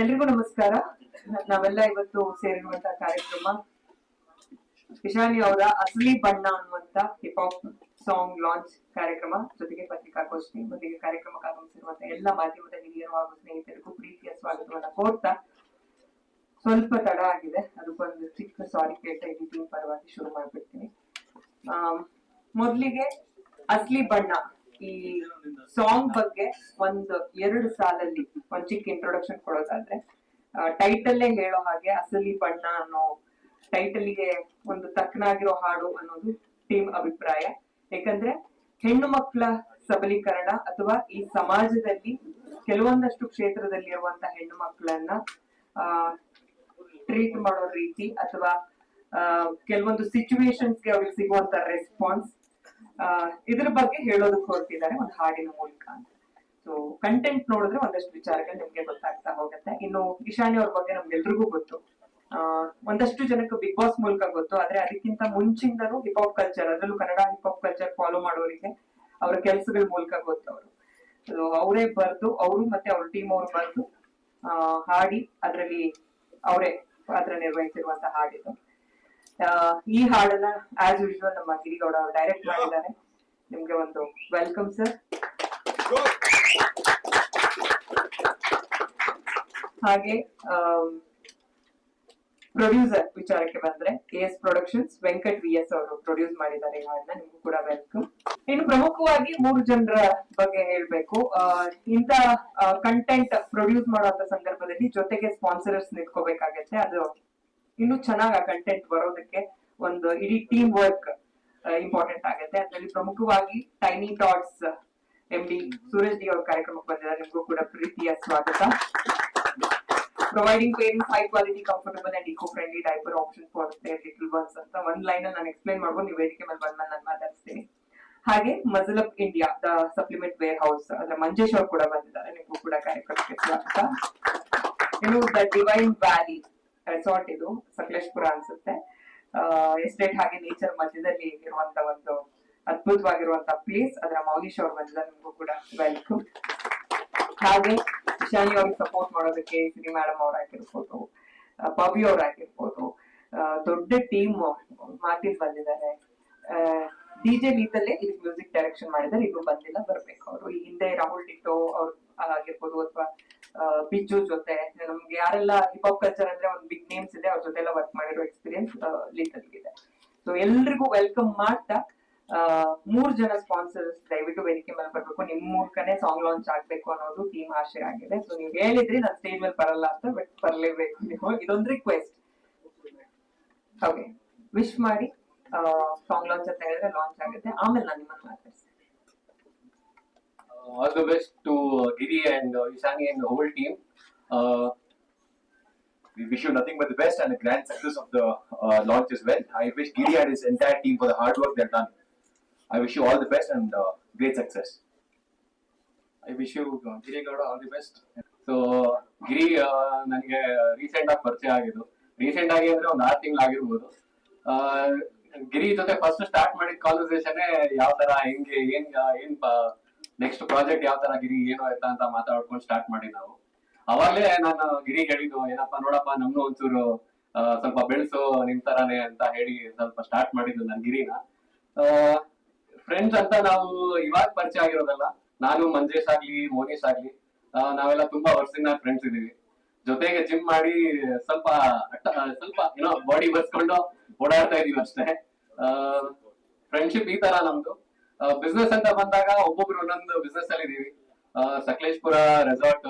ಎಲ್ರಿಗೂ ನಮಸ್ಕಾರ. ನಾವೆಲ್ಲ ಇವತ್ತು ಸೇರಿರುವಂತಹ ಕಾರ್ಯಕ್ರಮ ವಿಶಾಲಿ ಅವರ ಅಸಲಿ ಬಣ್ಣ ಅನ್ನುವಂತ ಹಿಪ್ ಹಾಪ್ ಸಾಂಗ್ ಲಾಂಚ್ ಕಾರ್ಯಕ್ರಮ ಜೊತೆಗೆ ಪತ್ರಿಕಾಗೋಷ್ಠಿ ಮೊದಲಿಗೆ ಕಾರ್ಯಕ್ರಮಕ್ಕೆ ಆಗಮಿಸಿರುವಂತಹ ಎಲ್ಲ ಮಾಧ್ಯಮದ ಹಿರಿಯರು ಹಾಗೂ ಸ್ನೇಹಿತರಿಗೂ ಪ್ರೀತಿಯ ಸ್ವಾಗತವನ್ನ ಕೋರ್ತಾ ಸ್ವಲ್ಪ ತಡ ಆಗಿದೆ. ಅದಕ್ಕೊಂದು ಚಿಕ್ಕ ಸಾರಿ ಕೇಳ್ತಾ ಇದ್ದೀನಿ. ಪರವಾಗಿ ಶುರು ಮಾಡ್ಬಿಡ್ತೀನಿ. ಮೊದಲಿಗೆ ಅಸ್ಲಿ ಬಣ್ಣ. ಈ ಸಾಂಗ್ ಬಗ್ಗೆ ಒಂದು ಎರಡು ಸಾಲಲ್ಲಿ ಒಂದ್ ಚಿಕ್ಕ ಇಂಟ್ರೊಡಕ್ಷನ್ ಕೊಡೋದಾದ್ರೆ ಟೈಟಲ್ಲೇ ಹೇಳೋ ಹಾಗೆ ಅಸಲಿ ಬಣ್ಣ ಅನ್ನೋ ಟೈಟಲ್ಗೆ ಒಂದು ತಕ್ಕನಾಗಿರೋ ಹಾಡು ಅನ್ನೋದು ಟೀಮ್ ಅಭಿಪ್ರಾಯ. ಯಾಕಂದ್ರೆ ಹೆಣ್ಣು ಮಕ್ಕಳ ಸಬಲೀಕರಣ ಅಥವಾ ಈ ಸಮಾಜದಲ್ಲಿ ಕೆಲವೊಂದಷ್ಟು ಕ್ಷೇತ್ರದಲ್ಲಿ ಇರುವಂತ ಹೆಣ್ಣು ಮಕ್ಕಳನ್ನ ಟ್ರೀಟ್ ಮಾಡೋ ರೀತಿ ಅಥವಾ ಕೆಲವೊಂದು ಸಿಚುವೇಶನ್ಸ್ಗೆ ಅವ್ರಿಗೆ ಸಿಗುವಂತ ರೆಸ್ಪಾನ್ಸ್ ಇದ್ರ ಬಗ್ಗೆ ಹೇಳೋದಕ್ಕೆ ಹೊರಟಿದ್ದಾರೆ ಒಂದು ಹಾಡಿನ ಮೂಲಕ ಅಂತ. ಸೊ ಕಂಟೆಂಟ್ ನೋಡಿದ್ರೆ ಒಂದಷ್ಟು ವಿಚಾರಗಳು ನಿಮ್ಗೆ ಗೊತ್ತಾಗ್ತಾ ಹೋಗುತ್ತೆ. ಇನ್ನು ಇಶಾನಿ ಅವ್ರ ಬಗ್ಗೆ ನಮ್ಗೆಲ್ರಿಗೂ ಗೊತ್ತು. ಒಂದಷ್ಟು ಜನಕ್ಕೆ ಬಿಗ್ ಬಾಸ್ ಮೂಲಕ ಗೊತ್ತು. ಆದ್ರೆ ಅದಕ್ಕಿಂತ ಮುಂಚಿಂದನೂ ಹಿಪ್ ಹಾಪ್ ಕಲ್ಚರ್ ಅದರಲ್ಲೂ Kannada hip hop culture follow ಮಾಡೋರಿಗೆ ಅವರ ಕೆಲಸಗಳ ಮೂಲಕ ಗೊತ್ತು ಅವರು. ಅವರೇ ಬರೆದು ಅವರು ಮತ್ತೆ ಅವ್ರ ಟೀಮ್ ಅವ್ರು ಬರೆದು ಹಾಡಿ ಅದರಲ್ಲಿ ಅವರೇ ಪಾತ್ರ ನಿರ್ವಹಿಸಿರುವಂತ ಹಾಡಿದು. ಆ, ಈ ಹಾಡನ್ನ ಆಸ್ ಯೂಶುವಲ್ ನಮ್ಮ ಗಿರಿಗೌಡ ಅವರು ಡೈರೆಕ್ಟ್ ಮಾಡಿದ್ದಾರೆ. ನಿಮ್ಗೆ ಒಂದು ವೆಲ್ಕಮ್ ಸರ್ ಹಾಗೆ ಪ್ರೊಡ್ಯೂಸರ್ ವಿಚಾರಕ್ಕೆ ಬಂದ್ರೆ K S productions Venkat V S ಅವರು ಪ್ರೊಡ್ಯೂಸ್ ಮಾಡಿದ್ದಾರೆ ಈ ಹಾಡನ್ನ. ನಿಮ್ಗೂ ಕೂಡ ವೆಲ್ಕಮ್ ಇನ್ನು ಪ್ರಮುಖವಾಗಿ ಮೂರು ಜನರ ಬಗ್ಗೆ ಹೇಳ್ಬೇಕು. ಇಂತ ಕಂಟೆಂಟ್ ಪ್ರೊಡ್ಯೂಸ್ ಮಾಡುವಂತ ಸಂದರ್ಭದಲ್ಲಿ ಜೊತೆಗೆ ಸ್ಪಾನ್ಸರ್ಸ್ ನಿಂತ್ಕೋಬೇಕಾಗತ್ತೆ. ಅದು ಇನ್ನು ಚೆನ್ನಾಗಿ ಆ ಕಂಟೆಂಟ್ ಬರೋದಕ್ಕೆ ಒಂದು ಇಡೀ ಟೀಮ್ ವರ್ಕ್ ಇಂಪಾರ್ಟೆಂಟ್ ಆಗುತ್ತೆ. ಅದರಲ್ಲಿ ಪ್ರಮುಖವಾಗಿ tiny tots M D Suraj ಅವರ ಕಾರ್ಯಕ್ರಮಕ್ಕೆ ಬಂದಿದ್ದಾರೆ. ನಿಮಗೂ ಕೂಡ ಪ್ರೀತಿಯ ಸ್ವಾಗತ. Providing parents high quality comfortable and eco friendly diaper option for their little birds ಅಂತ ಒಂದ್ ಲೈನ್ ನಾನು ಎಕ್ಸ್ಪ್ಲೈನ್ ಮಾಡ್ಬೋದು. ನೀವು ವೇದಿಕೆ ಮೇಲೆ ಬಂದ್ಮೇಲೆ ನಾನು ಮಾತಾಡ್ತೀನಿ ಹಾಗೆ muscle up India the supplement warehouse ಅಂದ್ರೆ ಮಂಜೇಶ್ ಅವ್ರು ಕೂಡ ಬಂದಿದ್ದಾರೆ. ನಿಮಗೂ ಕೂಡ ಕಾರ್ಯಕ್ರಮಕ್ಕೆ ಸ್ವಾಗತ. ಇನ್ನು ದ ಡಿವೈನ್ ವ್ಯಾಲಿ ರೆಸಾರ್ಟ್ ಇದು ಸಕಲೇಶ್ಪುರ ಅನ್ಸುತ್ತೆ. ಎಸ್ಟೇಟ್ ಹಾಗೆ ನೇಚರ್ ಮಧ್ಯದಲ್ಲಿ ಇರುವಂತ ಒಂದು ಅದ್ಭುತವಾಗಿರುವಂತ ಪ್ಲೇಸ್ ಅದರ ಮೌಲೀಶ್ ಅವ್ರು ಬಂದಿಲ್ಲ ನಿಮಗೂ ಕೂಡ ವೆಲ್ಕಮ್ ಹಾಗೆ ಇಶಾನಿ ಅವ್ರಿಗೆ ಸಪೋರ್ಟ್ ಮಾಡೋದಕ್ಕೆ ಸಿನಿ ಮೇಡಮ್ ಅವರಾಗಿರ್ಬೋದು ಅವರಾಗಿರ್ಬೋದು ಪವಿ ಅವ್ರು ಆಗಿರ್ಬೋದು ಆ, ದೊಡ್ಡ ಟೀಮ್ ಮಾರ್ಟಿನ್ ಬಂದಿದ್ದಾರೆ. ಡಿಜೆ ಲೀತಲ್ಲೇ ಇಲ್ಲಿ ಮ್ಯೂಸಿಕ್ ಡೈರೆಕ್ಷನ್ ಮಾಡಿದ್ದಾರೆ ಇದು ಬಂದಿಲ್ಲ ಬರ್ಬೇಕು ಅವರು. ಈ ಹಿಂದೆ ರಾಹುಲ್ ಡಿಟೋ ಅವ್ರು ಆಗಿರ್ಬೋದು ಅಥವಾ ಬಿಜ್ಜು ಜೊತೆ ನಮ್ಗೆ ಯಾರೆಲ್ಲ ಹಿಪ್ ಹಾಪ್ ಕಲ್ಚರ್ ಅಂದ್ರೆ ನೇಮ್ಸ್ ಇದೆ ಅವ್ರ ಜೊತೆ ಎಲ್ಲ ವರ್ಕ್ ಮಾಡಿರೋ ಎಕ್ಸ್ಪೀರಿಯನ್ಸ್ ಲೀತಲ್ಗಿದೆ ಸೊ ಎಲ್ರಿಗೂ ವೆಲ್ಕಮ್ ಮಾಡ್ತಾ ಮೂರ್ ಜನ ಸ್ಪಾನ್ಸರ್ಸ್ ದಯವಿಟ್ಟು ವೇದಿಕೆ ಮೇಲೆ ಬರ್ಬೇಕು. ನಿಮ್ ಮೂಲಕನೇ ಸಾಂಗ್ ಲಾಂಚ್ ಆಗ್ಬೇಕು ಅನ್ನೋದು ಟೀಮ್ ಆಶೆ ಆಗಿದೆ. ಸೊ ನೀವು ಹೇಳಿದ್ರಿ ನಾನು ಸ್ಟೇಜ್ ಮೇಲೆ ಬರಲ್ಲ ಅಂತ ಬಟ್ ಬರ್ಲೇಬೇಕು ನೀವು. ಇದೊಂದು ರಿಕ್ವೆಸ್ಟ್ ಓಕೆ ವಿಶ್ ಮಾಡಿ ಸಾಂಗ್ ಲಾಂಚ್ ಅಂತ ಹೇಳಿದ್ರೆ ಲಾಂಚ್ ಆಗುತ್ತೆ. ಆಮೇಲೆ ನಾನು ನಿಮ್ಮನ್ನ ಮಾತಾಡ್ತೀನಿ. All all the best to and Giri and uh, Ishani and the whole team. Uh, we wish you nothing but the best and a grand success of the uh, launch as well. I wish Giri and his entire team for the hard work they've done. I wish you all the best and uh, great success. I wish you Girigowda all the best so Giri ನನಗೆ recent ಆಗಿ ಪರಿಚಯ ಆಗಿದ್ದು recent ಆಗಿ ಅಂದ್ರೆ ಒಂದು ಆರು ತಿಂಗಳು ಆಗಿರ್ಬೋದು ಗಿರಿ ಜೊತೆ ಫಸ್ಟ್ ಸ್ಟಾರ್ಟ್ ಮಾಡಿದ ಕಾನ್ವರ್ಸೇಷನ್ ಯಾವ ತರ ಹೆಂಗೆ ಏನ್ ಏನ್ ನೆಕ್ಸ್ಟ್ ಪ್ರಾಜೆಕ್ಟ್ ಯಾವ ತರ ಗಿರಿ ಏನು ಆಯ್ತಾ ಅಂತ ಮಾತಾಡ್ಕೊಂಡು ಸ್ಟಾರ್ಟ್ ಮಾಡಿ ನಾವು ಅವಾಗ್ಲೇ ನಾನು ಗಿರಿ ಹೇಳಿದ್ದು ಏನಪ್ಪಾ ನೋಡಪ್ಪ ನಮ್ನು ಒಂಚೂರು ಸ್ವಲ್ಪ ಬೆಳೆಸು ನಿಮ್ ತರಾನೇ ಅಂತ ಹೇಳಿ ಸ್ವಲ್ಪ ಸ್ಟಾರ್ಟ್ ಮಾಡಿದ್ದು ನಾನು ಗಿರಿನ. ಫ್ರೆಂಡ್ಸ್ ಅಂತ ನಾವು ಇವಾಗ ಪರಿಚಯ ಆಗಿರೋದಲ್ಲ, ನಾನು ಮಂಜೇಶ್ ಆಗ್ಲಿ, ಮೋನೇಶ್ ಆಗ್ಲಿ ನಾವೆಲ್ಲ ತುಂಬಾ ವರ್ಷದಿಂದ ಫ್ರೆಂಡ್ಸ್ ಇದೀವಿ ಜೊತೆಗೆ ಜಿಮ್ ಮಾಡಿ ಸ್ವಲ್ಪ ಸ್ವಲ್ಪ ಏನೋ ಬಾಡಿ ಬರ್ಸ್ಕೊಂಡು ಓಡಾಡ್ತಾ ಇದೀವಿ ಅಷ್ಟೇ. ಫ್ರೆಂಡ್ಶಿಪ್ ಈ ತರ ನಮ್ದು. ಬಿಸ್ನೆಸ್ ಅಂತ ಬಂದಾಗ ಒಬ್ಬೊಬ್ರು ಒಂದೊಂದು ಬಿಸ್ನೆಸ್ ಅಲ್ಲಿ ಇದೀವಿ ಸಕಲೇಶ್ಪುರ ರೆಸಾರ್ಟ್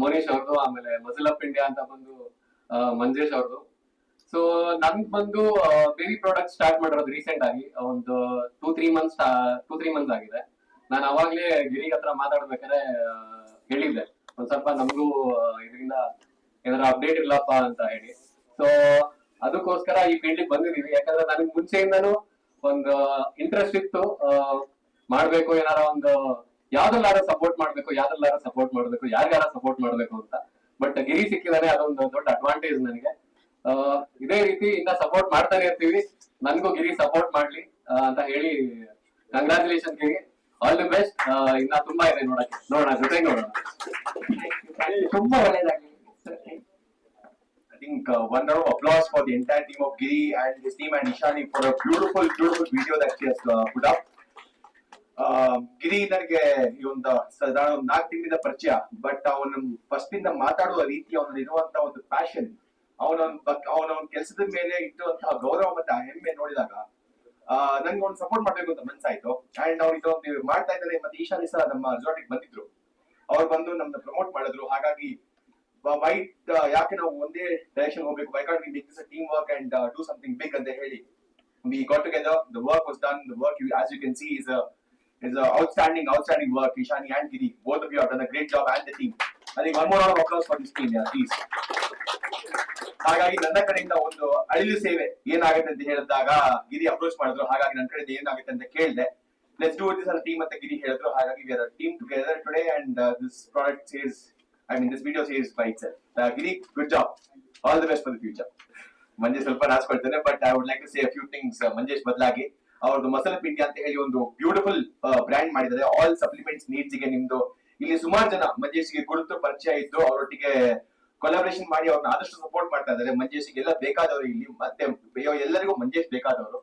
ಮೋನೀಶ್ ಅವ್ರದ್ದು, ಆಮೇಲೆ ಮಜಲ್ ಅಪ್ ಅಂತ ಬಂದು ಮಂಜೇಶ್ ಅವ್ರದ್ದು. ಸೊ ನನ್ ಬಂದು ಬೇರಿ ಪ್ರಾಡಕ್ಟ್ ಸ್ಟಾರ್ಟ್ ಮಾಡಿರೋದು ರೀಸೆಂಟ್ ಆಗಿ ಒಂದು two three months two three months ಆಗಿದೆ. ನಾನು ಅವಾಗ್ಲೇ ಗಿರಿಗ್ ಹತ್ರ ಮಾತಾಡ್ಬೇಕಾದ್ರೆ ಹೇಳಿದ್ದೆ. ಒಂದ್ ಸ್ವಲ್ಪ ನಮಗೂ ಇದರಿಂದ ಏನಾರ ಅಪ್ಡೇಟ್ ಇಲ್ಲಪ್ಪ ಅಂತ ಹೇಳಿ. ಸೊ ಅದಕ್ಕೋಸ್ಕರ ಈ ಫೀಲ್ಡ್ ಬಂದಿದೀವಿ. ಯಾಕಂದ್ರೆ ನನಗೆ ಮುಂಚೆಯಿಂದನೂ ಒಂದು ಇಂಟ್ರೆಸ್ಟ್ ಇತ್ತು. ಮಾಡ್ಬೇಕು ಏನಾರ ಒಂದು ಯಾವ್ದಲ್ಲಾರ ಸಪೋರ್ಟ್ ಮಾಡ್ಬೇಕು ಯಾವ್ದಲ್ಲಾರ ಸಪೋರ್ಟ್ ಮಾಡ್ಬೇಕು ಯಾರಿಗಾರ ಸಪೋರ್ಟ್ ಮಾಡ್ಬೇಕು ಅಂತ. ಬಟ್ ಗಿರಿ ಸಿಕ್ಕಿದಾನೆ ಅದೊಂದು ದೊಡ್ಡ ಅಡ್ವಾಂಟೇಜ್ ನನಗೆ. ಆ, ಇದೇ ರೀತಿ ಇನ್ನ ಸಪೋರ್ಟ್ ಮಾಡ್ತಾನೆ ಇರ್ತೀವಿ. ನನ್ಗೂ ಗಿರಿ ಸಪೋರ್ಟ್ ಮಾಡ್ಲಿ ಅಂತ ಹೇಳಿ congratulation Giri. All the best ಇನ್ನ ತುಂಬಾ ಇದೆ ನೋಡಕ್ಕೆ. ನೋಡೋಣ ಜೊತೆಗೆ ನೋಡೋಣ. ತುಂಬಾ ಒಳ್ಳೇದಾಗ್ಲಿ. I think uh, one round of applause for the entire team of Giri and his team and Ishani for a beautiful, beautiful video that she has uh, put up. Uh, ಗಿರಿ ನನಗೆ ಈ ಒಂದು ಒಂದು ನಾಲ್ಕು ತಿಂಗಳಿಂದ ಪರಿಚಯ ಬಟ್ ಅವನ first ಇಂದ ಮಾತಾಡುವ ರೀತಿ ಅವನಲ್ಲಿ ಇರುವಂತಹ ಒಂದು ಪ್ಯಾಷನ್ ಅವನ ಅವನ ಕೆಲಸದ ಮೇಲೆ ಇಟ್ಟಿರುವಂತಹ ಗೌರವ ಮತ್ತೆ ಆ ಹೆಮ್ಮೆ ನೋಡಿದಾಗ ನನ್ಗೆ ಒಂದು ಸಪೋರ್ಟ್ ಮಾಡ್ಬೇಕು ಅಂತ ಮನ್ಸಾಯ್ತು. ಅಂಡ್ ಅವ್ರು ಇದೊಂದು ಮಾಡ್ತಾ ಇದ್ದಾರೆ ಮತ್ತೆ ಈಶಾನಿ ಸಹ ನಮ್ಮ ರೆಸಾರ್ಟಿಗೆ ಬಂದಿದ್ರು. ಅವ್ರು ಬಂದು ನಮ್ದು ಪ್ರಮೋಟ್ ಮಾಡಿದ್ರು. ಹಾಗಾಗಿ ವೈಟ್ ಯಾಕೆ ನಾವು ಒಂದೇ ಡೈರೆಕ್ಷನ್ ಹೋಗ್ಬೇಕು? Why can't make this team work and do something big ಅಂತ ಹೇಳಿ we got together the work was done the work you as you can see is a is an outstanding outstanding work. Ishani and giri, both of you have done a great job and the team. I think one more round of applause for this team, yeah, please. ಹಾಗಾಗಿ ನನ್ನ ಕಡೆಯಿಂದ ಒಂದು ಅಳಿಲು ಸೇವೆ ಏನಾಗುತ್ತೆ ಅಂತ ಹೇಳಿದಾಗ ಗಿರಿ approach ಮಾಡಿದ್ರು. ಹಾಗಾಗಿ ನನ್ನ ಕಡೆಯಿಂದ ಏನಾಗುತ್ತೆ ಅಂತ ಕೇಳಿದೆ. ಲೆಟ್ಸ್ ಡೂ ದಿಸ್ ಟೀಮ್ ಅಂತ ಗಿರಿ ಹೇಳಿದ್ರು. ಹಾಗಾಗಿ we team together today and this product says I mean this video says by it Giri good job all the best for the future Manjesh ಸ್ವಲ್ಪ ನಾಚ್ಕೊಳ್ತೇನೆ but I would like to say few things Manjesh ಬದಲಾಗಿ. ಅವ್ರದ್ದು muscle Pindi ಅಂತ ಹೇಳಿ ಒಂದು beautiful brand ಮಾಡಿದ್ದಾರೆ. All supplements ನೀಡ್ಸ್ಗೆ ನಿಮ್ದು ಇಲ್ಲಿ ಸುಮಾರು ಜನ ಮಂಜೇಶ್ಗೆ ಗುರುತು ಪರಿಚಯ ಇದ್ದು ಅವರೊಟ್ಟಿಗೆ ಕೊಲಾಬ್ರೇಷನ್ ಮಾಡಿ ಅವ್ರನ್ನ ಆದಷ್ಟು ಸಪೋರ್ಟ್ ಮಾಡ್ತಾ ಇದ್ದಾರೆ. ಮಂಜೇಶ್ಗೆ ಎಲ್ಲ ಬೇಕಾದವರು ಇಲ್ಲಿ, ಮತ್ತೆ ಎಲ್ಲರಿಗೂ ಮಂಜೇಶ್ ಬೇಕಾದವರು.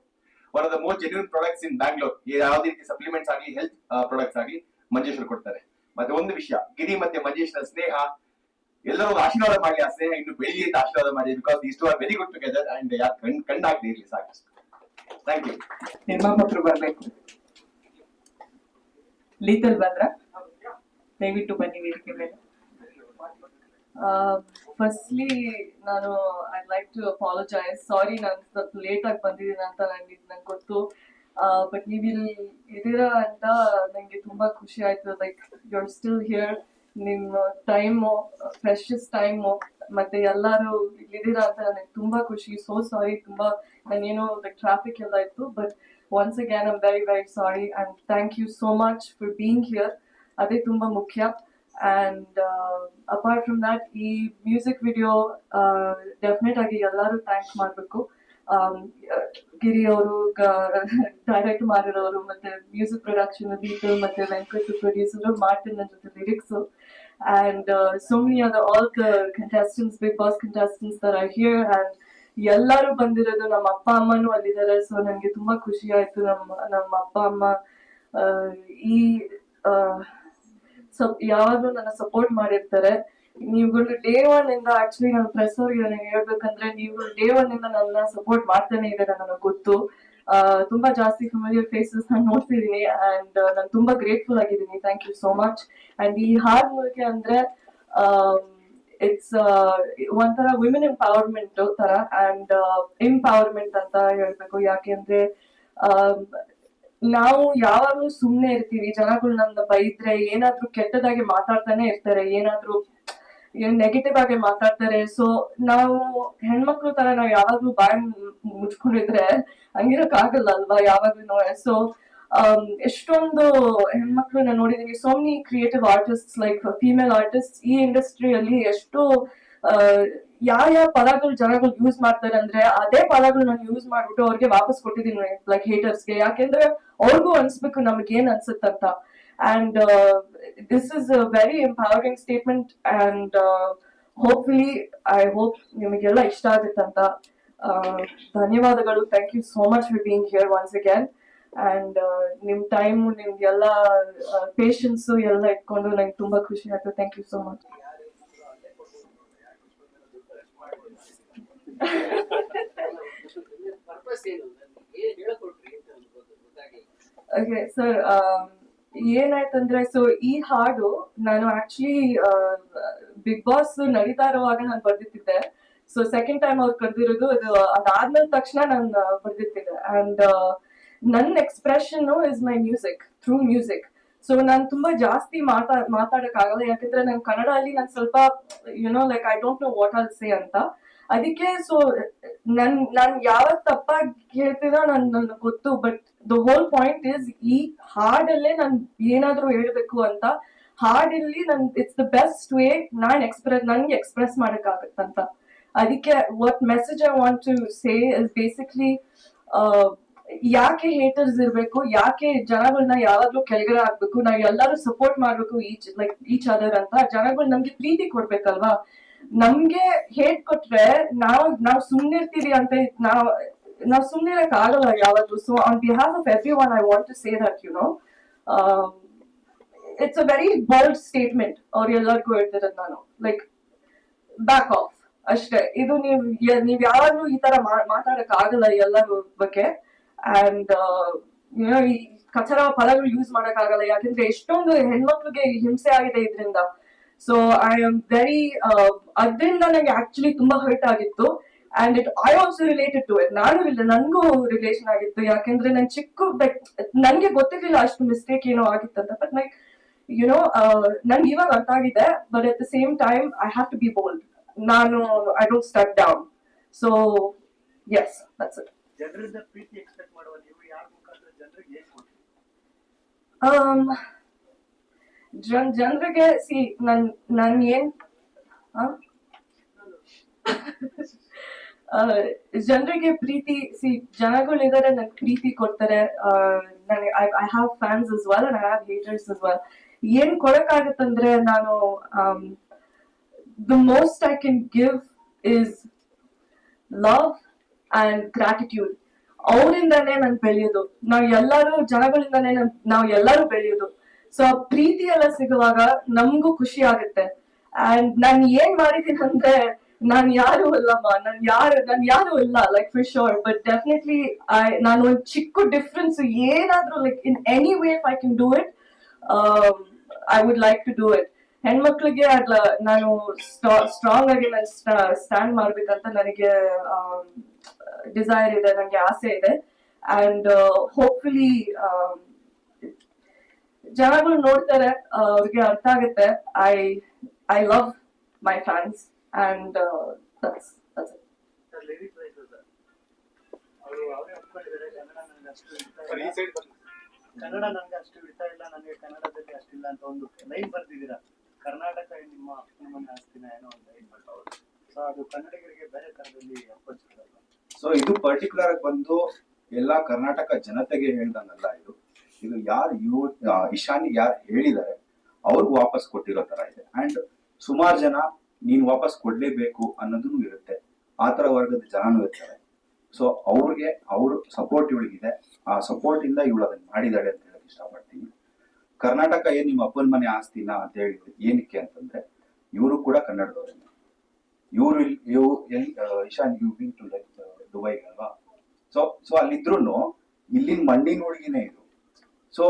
One of the most genuine products in Bangalore ಯಾವುದೇ ರೀತಿ ಸಪ್ಲಿಮೆಂಟ್ಸ್ ಆಗಲಿ ಹೆಲ್ತ್ ಪ್ರಾಡಕ್ಟ್ಸ್ ಆಗಲಿ ಮಂಜೇಶ್ವರು ಕೊಡ್ತಾರೆ. ಮತ್ತೆ ಒಂದು ವಿಷಯ, ಗಿರಿ ಮತ್ತೆ ಮಂಜೇಶ್ನ ಸ್ನೇಹ ಎಲ್ಲರೂ ಆಶೀರ್ವಾದ ಮಾಡಿ ಆ ಸ್ನೇಹ ಇನ್ನು ಬೆಳಿಗ್ಗೆ ಅಂತ ಆಶೀರ್ವಾದ ಮಾಡಿ ಬಿಕಾಸ್ ಇಷ್ಟು ವೆರಿ ಗುಡ್ ಟುಗೆದರ್ ಅಂಡ್ ಯಾರು ಕಣ್ ಕಣ್ಣಾಗದೆ ಇರಲಿ ಸಾಕಷ್ಟು. ಥ್ಯಾಂಕ್ ಯು ನಿರ್ಮಾಪಕರು ಬರಬೇಕು. ಲೀತಲ್ ಬಂದ್ರ? ದಯವಿಟ್ಟು ಬನ್ನಿ ವೇದಿಕೆ ಮೇಲೆ. ಫಸ್ಟ್ಲಿ ನಾನು I like to apologise sorry ನಾನು ಸ್ವಲ್ಪ ಲೇಟ್ ಆಗಿ ಬಂದಿದ್ದೀನಿ ಅಂತ ನನಗೆ ನಂಗೆ ಗೊತ್ತು. ಬಟ್ ನೀವು ಇಲ್ಲಿ ಇದ್ದೀರಾ ಅಂತ ನನಗೆ ತುಂಬಾ ಖುಷಿ ಆಯ್ತು. Like you are still here ನಿಮ್ಮ ಟೈಮು ಫ್ರೆಶಸ್ ಟೈಮು ಮತ್ತೆ ಎಲ್ಲರೂ ಇಲ್ಲಿದ್ದೀರಾ ಅಂತ ನನಗೆ ತುಂಬಾ ಖುಷಿ. ಸೋ ಸಾರಿ ತುಂಬಾ ನಾನೇನೋ ಟ್ರಾಫಿಕ್ ಎಲ್ಲ ಇತ್ತು but once again I'm very very sorry and thank you so much for being here ಅದೇ ತುಂಬಾ ಮುಖ್ಯ. ಅಂಡ್ ಅಪಾರ್ಟ್ ಫ್ರಮ್ ದಟ್ ಈ ಮ್ಯೂಸಿಕ್ ವಿಡಿಯೋ ಡೆಫಿನೆಟ್ ಆಗಿ ಎಲ್ಲರೂ ಥ್ಯಾಂಕ್ ಮಾಡಬೇಕು. ಗಿರಿ ಅವರು ಡೈರೆಕ್ಟ್ ಮಾಡಿರೋರು, ಮತ್ತೆ ಮ್ಯೂಸಿಕ್ ಪ್ರೊಡಕ್ಷನ್ ದೀಪು ಮತ್ತೆ ವೆಂಕಟ್ ಪ್ರೊಡ್ಯೂಸರ್ ಮಾರ್ಟಿನ್ ನನ್ನ ಜೊತೆ lyrics and so many other all the contestants, Big Boss contestants that are here and ಎಲ್ಲರೂ ಬಂದಿರೋದು ನಮ್ಮ ಅಪ್ಪ ಅಮ್ಮನೂ ಅಲ್ಲಿದ್ದಾರೆ. ಸೊ ನನಗೆ ತುಂಬಾ ಖುಷಿ ಆಯ್ತು ನಮ್ಮ ನಮ್ಮ ಅಪ್ಪ ಅಮ್ಮ ಈ ಯಾವಾಗ್ಲೂ ನನ್ನ ಸಪೋರ್ಟ್ ಮಾಡಿರ್ತಾರೆ. ನೀವುಗಳು ಡೇ ಒನ್ ಇಂದ ಆಕ್ಚುಲಿ ನಾನು ಪ್ರೆಸ್ ಅವ್ರಿಗೆ ನನಗೆ ಹೇಳ್ಬೇಕಂದ್ರೆ ನೀವು ಡೇ ಒನ್ ಇಂದ ನನ್ನ ಸಪೋರ್ಟ್ ಮಾಡ್ತಾನೆ ಇದ್ದಾರೆ ನನಗೆ ಗೊತ್ತು. ತುಂಬಾ ಜಾಸ್ತಿ ಫೆಮಿಲಿಯರ್ ಫೇಸಸ್ ನಾನು ನೋಡ್ತಿದ್ದೀನಿ ಅಂಡ್ ನಾನು ತುಂಬಾ ಗ್ರೇಟ್ಫುಲ್ ಆಗಿದ್ದೀನಿ thank you so much and ಈ ಹಾಡ್ ಮೂಲಕ ಅಂದ್ರೆ ಇಟ್ಸ್ ಒಂಥರ ವಿಮೆನ್ ಎಂಪವರ್ಮೆಂಟ್ ತರ ಅಂಡ್ ಎಂಪವರ್ಮೆಂಟ್ ಅಂತ ಹೇಳ್ಬೇಕು. ಯಾಕೆಂದ್ರೆ ನಾವು ಯಾವಾಗ್ಲೂ ಸುಮ್ನೆ ಇರ್ತೀವಿ. ಜನಗಳು ನಮ್ನ ಬೈದ್ರೆ ಏನಾದ್ರೂ ಕೆಟ್ಟದಾಗಿ ಮಾತಾಡ್ತಾನೆ ಇರ್ತಾರೆ. ಏನಾದ್ರೂ ಏನ್ ನೆಗೆಟಿವ್ ಆಗಿ ಮಾತಾಡ್ತಾರೆ. ಸೊ ನಾವು ಹೆಣ್ಮಕ್ಳು ತರ ನಾವು ಯಾವಾಗ್ಲೂ ಬಾಯ್ ಮುಚ್ಕೊಂಡಿದ್ರೆ ಹಂಗಿರಕ್ ಆಗಲ್ಲ ಅಲ್ವಾ ಯಾವಾಗ್ಲೂ ಸೊ ಎಷ್ಟೊಂದು ಹೆಣ್ಮಕ್ಳನ್ನ ನಾನು ನೋಡಿದೀನಿ so many creative artist like female artist ಈ ಇಂಡಸ್ಟ್ರಿಯಲ್ಲಿ ಎಷ್ಟು ಯಾವ ಯಾವ ಪದಗಳು ಜನಗಳು ಯೂಸ್ ಮಾಡ್ತಾರೆ ಅಂದ್ರೆ ಅದೇ ಪದಗಳು ನಾನು ಯೂಸ್ ಮಾಡ್ಬಿಟ್ಟು ಅವ್ರಿಗೆ ವಾಪಸ್ ಕೊಟ್ಟಿದ್ದೀನಿ ಲೈಕ್ ಹೇಟರ್ಸ್ಗೆ ಯಾಕೆಂದ್ರೆ ಅವ್ರಿಗೂ ಅನ್ಸ್ಬೇಕು ನಮ್ಗೆ ಏನ್ ಅನ್ಸುತ್ತಂತ. And this is a very empowering statement and hopefully I hope ನಿಮಗೆಲ್ಲ ಇಷ್ಟ ಆಗುತ್ತಂತ ಆ, ಧನ್ಯವಾದಗಳು. Thank you so much for being here once again and ನಿಮ್ ಟೈಮ್ ನಿಮ್ಗೆಲ್ಲ ಪೇಷನ್ಸ್ ಎಲ್ಲ ಇಟ್ಕೊಂಡು ನಂಗೆ ತುಂಬಾ ಖುಷಿ ಆಯ್ತು. Thank you so much purpose ಏನು? ನನ್ಗೆ ಏನ್ ಹೇಳ್ಕೊಟ್ರಿ ಅಂತ ಅನ್ಬೋದು ಗೊತ್ತಾಗಿಲ್ಲ ಓಕೆ ಸರ್ ಏನಾಯ್ತಂದ್ರೆ ಸೊ ಈ ಹಾಡು ನಾನು ಆಕ್ಚುಲಿ ಬಿಗ್ ಬಾಸ್ ನಡೀತಾ ಇರುವಾಗ ನಾನು ಬರ್ದಿತ್ತಿದ್ದೆ ಸೊ ಸೆಕೆಂಡ್ ಟೈಮ್ ಅವ್ರು ಕರೆದಿರೋದು ಅದು ಅದಾದ್ಮೇಲೆ ತಕ್ಷಣ ನಾನು ಬರ್ದಿತ್ತಿದ್ದೆ ಅಂಡ್ ನನ್ನ expression is my music through music so ನಾನು ತುಂಬಾ ಜಾಸ್ತಿ ಮಾತಾ ಮಾತಾಡಕ್ ಆಗಲ್ಲ ಯಾಕಂದ್ರೆ ನಾನು ಕನ್ನಡ ಅಲ್ಲಿ ನಾನು ಸ್ವಲ್ಪ you know like I don't know what all say ಅಂತ. ಅದಕ್ಕೆ ಸೊ ನನ್, ನಾನ್ ಯಾವ ತಪ್ಪಾಗಿ ಹೇಳ್ತೀನೋ ನನ್ ನನ್ಗೆ ಗೊತ್ತು but the whole point is ಈ ಹಾಡಲ್ಲೇ ನಾನು ಏನಾದ್ರೂ ಹೇಳ್ಬೇಕು ಅಂತ, ಹಾಡಲ್ಲಿ ನನ್ ಇಟ್ಸ್ ದ ಬೆಸ್ಟ್ ವೇ ನಾನ್ ಎಕ್ಸ್ಪ್ರೆಸ್ ನನ್ಗೆ ಎಕ್ಸ್ಪ್ರೆಸ್ ಮಾಡಕ್ಕಾಗತ್ತಂತ ಅದಕ್ಕೆ what message I want to say is basically ಯಾಕೆ ಹೇಟರ್ಸ್ ಇರ್ಬೇಕು, ಯಾಕೆ ಜನಗಳನ್ನ ಯಾವಾಗ್ಲೂ ಕೆಳಗಡೆ ಹಾಕ್ಬೇಕು, ನಾವ್ ಎಲ್ಲರೂ ಸಪೋರ್ಟ್ ಮಾಡ್ಬೇಕು ಈಚ್ ಲೈಕ್ ಈಚ್ ಅದರ್ ಅಂತ. ಜನಗಳು ನಮ್ಗೆ ಪ್ರೀತಿ ಕೊಡ್ಬೇಕಲ್ವಾ? ನಮ್ಗೆ ಹೇಳ್ಕೊಟ್ರೆ ನಾವ್ ನಾವ್ ಸುಮ್ನೆ ಇರ್ತೀವಿ ಅಂತ ನಾವ್ ನಾವ್ ಸುಮ್ನೆ ಇರಕ್ ಆಗಲ್ಲ ಯಾವತ್ತು so on behalf of every one I want to say that you know it's a very bold statement ಅವ್ರು ಎಲ್ಲರಿಗೂ ಹೇಳ್ತಿರೋದು ನಾನು. ಲೈಕ್ ಬ್ಯಾಕ್ ಆಫ್ ಅಷ್ಟೇ. ಇದು ನೀವು ನೀವ್ ಯಾವಾಗ್ಲೂ ಈ ತರ ಮಾತಾಡಕ್ ಆಗಲ್ಲ ಎಲ್ಲರ ಬಗ್ಗೆ. ಅಂಡ್ ಕಚರ ಪದಗಳು ಯೂಸ್ ಮಾಡಕ್ ಆಗಲ್ಲ. ಯಾಕಂದ್ರೆ ಎಷ್ಟೊಂದು ಹೆಣ್ಮಕ್ಳಿಗೆ ಹಿಂಸೆ ಆಗಿದೆ ಇದರಿಂದ. ಸೊ ಐ ಆಮ್ ವೆರಿ ಅದರಿಂದ ನನಗೆ ಆಕ್ಚುಲಿ ತುಂಬಾ ಹರ್ಟ್ ಆಗಿತ್ತು. And it I also related to it ನಾನು ಇಲ್ಲ ನನಗೂ ರಿಲೇಷನ್ ಆಗಿತ್ತು. ಯಾಕೆಂದ್ರೆ ನನ್ನ ಚಿಕ್ಕ ಬಟ್ ನನಗೆ ಗೊತ್ತಿರಲಿಲ್ಲ ಅಷ್ಟು ಮಿಸ್ಟೇಕ್ ಏನೋ ಆಗಿತ್ತಂತ ಬಟ್ ಲೈಕ್ ಯುನೋ ನನ್ಗೆ ಇವಾಗ ಅರ್ಥ ಆಗಿದೆ. But at the same time I have to be bold ನಾನು I don't stuck down so yes that's it ಜನರಿಂದ ಪ್ರೀತಿ ಎಕ್ಸ್ಪೆಕ್ಟ್ ಮಾಡುವ ನೀವು ಯಾರ ಮುಖಾಂತರ ಜನರಿಗೆ ಏನು ಜನ್, ಜನರಿಗೆ ಸಿ, ನನ್ ನನ್ ಏನ್? ಜನರಿಗೆ ಪ್ರೀತಿ, ಸಿ ಜನಗಳಿದ್ದಾರೆ ನನ್ಗೆ ಪ್ರೀತಿ ಕೊಡ್ತಾರೆ. ನನಗೆ I have fans as well and I have haters as well ಏನ್ ಕೊಡಕ್ಕಾಗತ್ತಂದ್ರೆ ನಾನು the most I can give is love and gratitude ಅವರಿಂದಾನೇ ನಾನು ಬೆಳೆಯೋದು. ನಾವ್ ಎಲ್ಲರೂ, ಜನಗಳಿಂದಾನೇ ನಾವ್ ಎಲ್ಲರೂ ಬೆಳೆಯೋದು. ಸೊ ಪ್ರೀತಿ ಎಲ್ಲ ಸಿಗುವಾಗ ನಮಗೂ ಖುಷಿ ಆಗುತ್ತೆ. ಅಂಡ್ ನಾನ್ ಏನ್ ಮಾಡಿದೀನಿ ಅಂದ್ರೆ, ನಾನ್ ಯಾರು ಅಲ್ಲಮ್ಮ, ನಾನ್ ಯಾರು ನಾನ್ ಯಾರು ಇಲ್ಲ like for sure but definitely ನಾನು ಒಂದ್ ಚಿಕ್ಕ ಡಿಫ್ರೆನ್ಸ್ ಏನಾದ್ರೂ like in any way I can do it I would like to do it ಹೆಣ್ಮಕ್ಳಿಗೆ ಅದ್ಲ, ನಾನು ಸ್ಟ್ರಾಂಗ್ ಆಗಿ ನಾನು ಸ್ಟ್ಯಾಂಡ್ ಮಾಡ್ಬೇಕಂತ ನನಗೆ ಡಿಸೈರ್ ಇದೆ ನನಗೆ ಆಸೆ ಇದೆ. ಅಂಡ್ ಹೋಪ್ಫುಲಿ ಜನಗಳು ನೋಡ್ತಾರೆ ಅವ್ರಿಗೆ ಅರ್ಥ ಆಗುತ್ತೆ. I I love my fans and that's that's Kannada ನನಗೆ ಅಷ್ಟು ಇಡ್ತಾ ಇಲ್ಲ ನನಗೆ ಅಷ್ಟು ಇಷ್ಟ ಇಲ್ಲ ನನಗೆ ಕನ್ನಡದಲ್ಲಿ ಅಷ್ಟಿಲ್ಲ ಅಂತ ಒಂದು ಲೈನ್ ಬರ್ತಿದ್ದೀರಾ ಕರ್ನಾಟಕ ನಿಮ್ಮ ಅಪ್ಪನ ಆಸ್ತಿನ ಏನೋ ಒಂದು ಲೈನ್ ಬರ್ತಾವೆ ಸೊ ಅದು ಕನ್ನಡಿಗರಿಗೆ ಬೇರೆ ತರದಲ್ಲಿ ಅಪ್ರೋಚ್ ಸೊ ಇದು ಪರ್ಟಿಕ್ಯುಲರ್ ಆಗಿ ಬಂದು ಎಲ್ಲಾ ಕರ್ನಾಟಕ ಜನತೆಗೆ ಹೇಳ್ದಂಗಲ್ಲ ಇದು. ಇದು ಯಾರು ಯು ಇಶಾನಿ ಯಾರು ಹೇಳಿದ್ದಾರೆ ಅವ್ರಿಗೆ ವಾಪಸ್ ಕೊಟ್ಟಿರೋ ತರ ಇದೆ. ಅಂಡ್ ಸುಮಾರು ಜನ ನೀನ್ ವಾಪಸ್ ಕೊಡ್ಲೇಬೇಕು ಅನ್ನೋದನ್ನು ಇರುತ್ತೆ. ಆ ತರ ವರ್ಗದ ಜನನೂ ಇರ್ತಾರೆ. ಸೊ ಅವ್ರಿಗೆ ಅವ್ರ ಸಪೋರ್ಟ್ ಇವಳಿಗಿದೆ. ಆ ಸಪೋರ್ಟ್ ಇಂದ ಇವಳು ಅದನ್ನ ಮಾಡಿದಾಳೆ ಅಂತ ಹೇಳಕ್ ಇಷ್ಟಪಡ್ತೀನಿ. ಕರ್ನಾಟಕ ಏನ್ ನಿಮ್ಮ ಅಪ್ಪನ ಮನೆ ಆಸ್ತಿನ ಅಂತ ಹೇಳಿ ಏನಕ್ಕೆ ಅಂತಂದ್ರೆ, ಇವರು ಕೂಡ ಕನ್ನಡದವರೇನೆ ಇವರು ಇವು Ishan you been to like Dubai ಅಲ್ವಾ? ಸೊ ಸೊ ಅಲ್ಲಿದ್ರು ಇಲ್ಲಿನ ಮಣ್ಣಿನ ಹುಡುಗಿನೇ ಇದು ಸೊ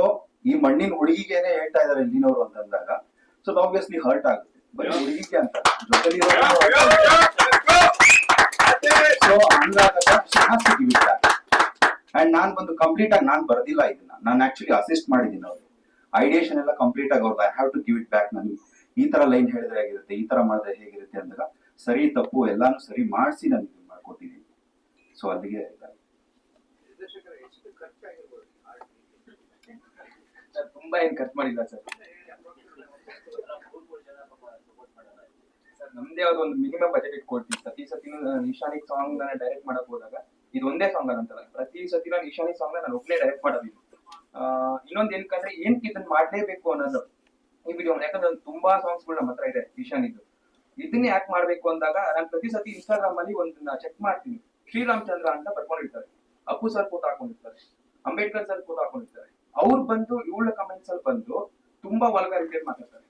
ಈ ಮಣ್ಣಿನ ಹುಡುಗಿಗೆನೆ ಹೇಳ್ತಾ ಇದಾರೆ ಇಲ್ಲಿನವರು ಅಂತಂದಾಗ ಸೊ ಆಬ್ವಿಯಸ್ಲಿ ಹರ್ಟ್ ಆಗುತ್ತೆ. ಬರೀ ಹುಡುಗಿಗೆ ಅಂತ. ಜೊತೆಲಿ ಸೊ ಹಂಗಾದಾಗ ಅಂಡ್ ನಾನ್ ಬಂದು ಕಂಪ್ಲೀಟ್ ಆಗಿ ನಾನ್ ಬರ್ದಿಲ್ಲ ಇದನ್ನ. ನಾನು ಆಕ್ಚುಲಿ ಅಸಿಸ್ಟ್ ಮಾಡಿದ್ದೀನಿ ಅವ್ರಿಗೆ. ಐಡಿಯೇಷನ್ ಎಲ್ಲ ಕಂಪ್ಲೀಟ್ ಆಗಿ ಅವ್ರದ್ದು I have to give it back ನನಗೆ. ಈ ತರ ಲೈನ್ ಹೇಳಿದ್ರೆ ಹೇಗಿರುತ್ತೆ? ಈ ತರ ಮಾಡಿದ್ರೆ ಹೇಗಿರುತ್ತೆ ಅಂದಾಗ ಸರಿ ತಪ್ಪು ಎಲ್ಲಾನು ಸರಿ ಮಾಡಿಸಿ ನಾನು ಇದು ಮಾಡ್ಕೊಟ್ಟಿದ್ದೀನಿ. ಸೊ ಅಲ್ಲಿಗೆ ಸರ್ ತುಂಬಾ ಏನ್ ಖರ್ಚು ಮಾಡಿಲ್ಲ ಸರ್. ನಮ್ದೇ ಯಾವ್ದು ಒಂದು ಮಿನಿಮಮ್ ಬಜೆಟ್ ಇಟ್ಕೊಡ್ತೀವಿ ಪ್ರತಿ ಸತಿನೂ ನಿಶಾನಿಕ್ ಸಾಂಗ್ ನಾನು ಡೈರೆಕ್ಟ್ ಮಾಡಕ್ ಹೋದಾಗ ಇದು ಒಂದೇ ಸಾಂಗ್ ಅಂತಲ್ಲ ಪ್ರತಿ ಸತಿನ ನಿಶಾನಿಕ್ ಸಾಂಗ್ ನಾನು ಒಬ್ಬನೇ ಡೈರೆಕ್ಟ್ ಮಾಡೋದಿಲ್ಲ ಆ, ಇನ್ನೊಂದ್ ಏನಕ್ಕಂದ್ರೆ ಏನಕ್ಕೆ ಇದನ್ನ ಮಾಡ್ಲೇಬೇಕು ಅನ್ನೋದು ಈ ವಿಡಿಯೋ ಯಾಕಂದ್ರೆ ತುಂಬಾ ಸಾಂಗ್ಸ್ಗಳು ನಮ್ಮ ಹತ್ರ ಇದೆ ಇದು ಇದನ್ನ ಯಾಕೆ ಮಾಡ್ಬೇಕು ಅಂದಾಗ ನಾನು ಪ್ರತಿ ಸತಿ ಇನ್ಸ್ಟಾಗ್ರಾಮ್ ಅಲ್ಲಿ ಒಂದನ್ನ ಚೆಕ್ ಮಾಡ್ತೀನಿ. ಶ್ರೀರಾಮಚಂದ್ರ ಅಂತ ಬರ್ಕೊಂಡಿರ್ತಾರೆ. ಅಪ್ಪು ಸರ್ ಫೋಟೋ ಹಾಕೊಂಡಿರ್ತಾರೆ. ಅಂಬೇಡ್ಕರ್ ಸರ್ ಫೋಟೋ ಹಾಕೊಂಡಿರ್ತಾರೆ. ಅವ್ರು ಬಂದು ಇವಳ ಕಮೆಂಟ್ಸ್ ಅಲ್ಲಿ ಬಂದು ತುಂಬಾ ವಲ್ಗಾರಿಟಿ ಮಾತಾಡ್ತಾರೆ.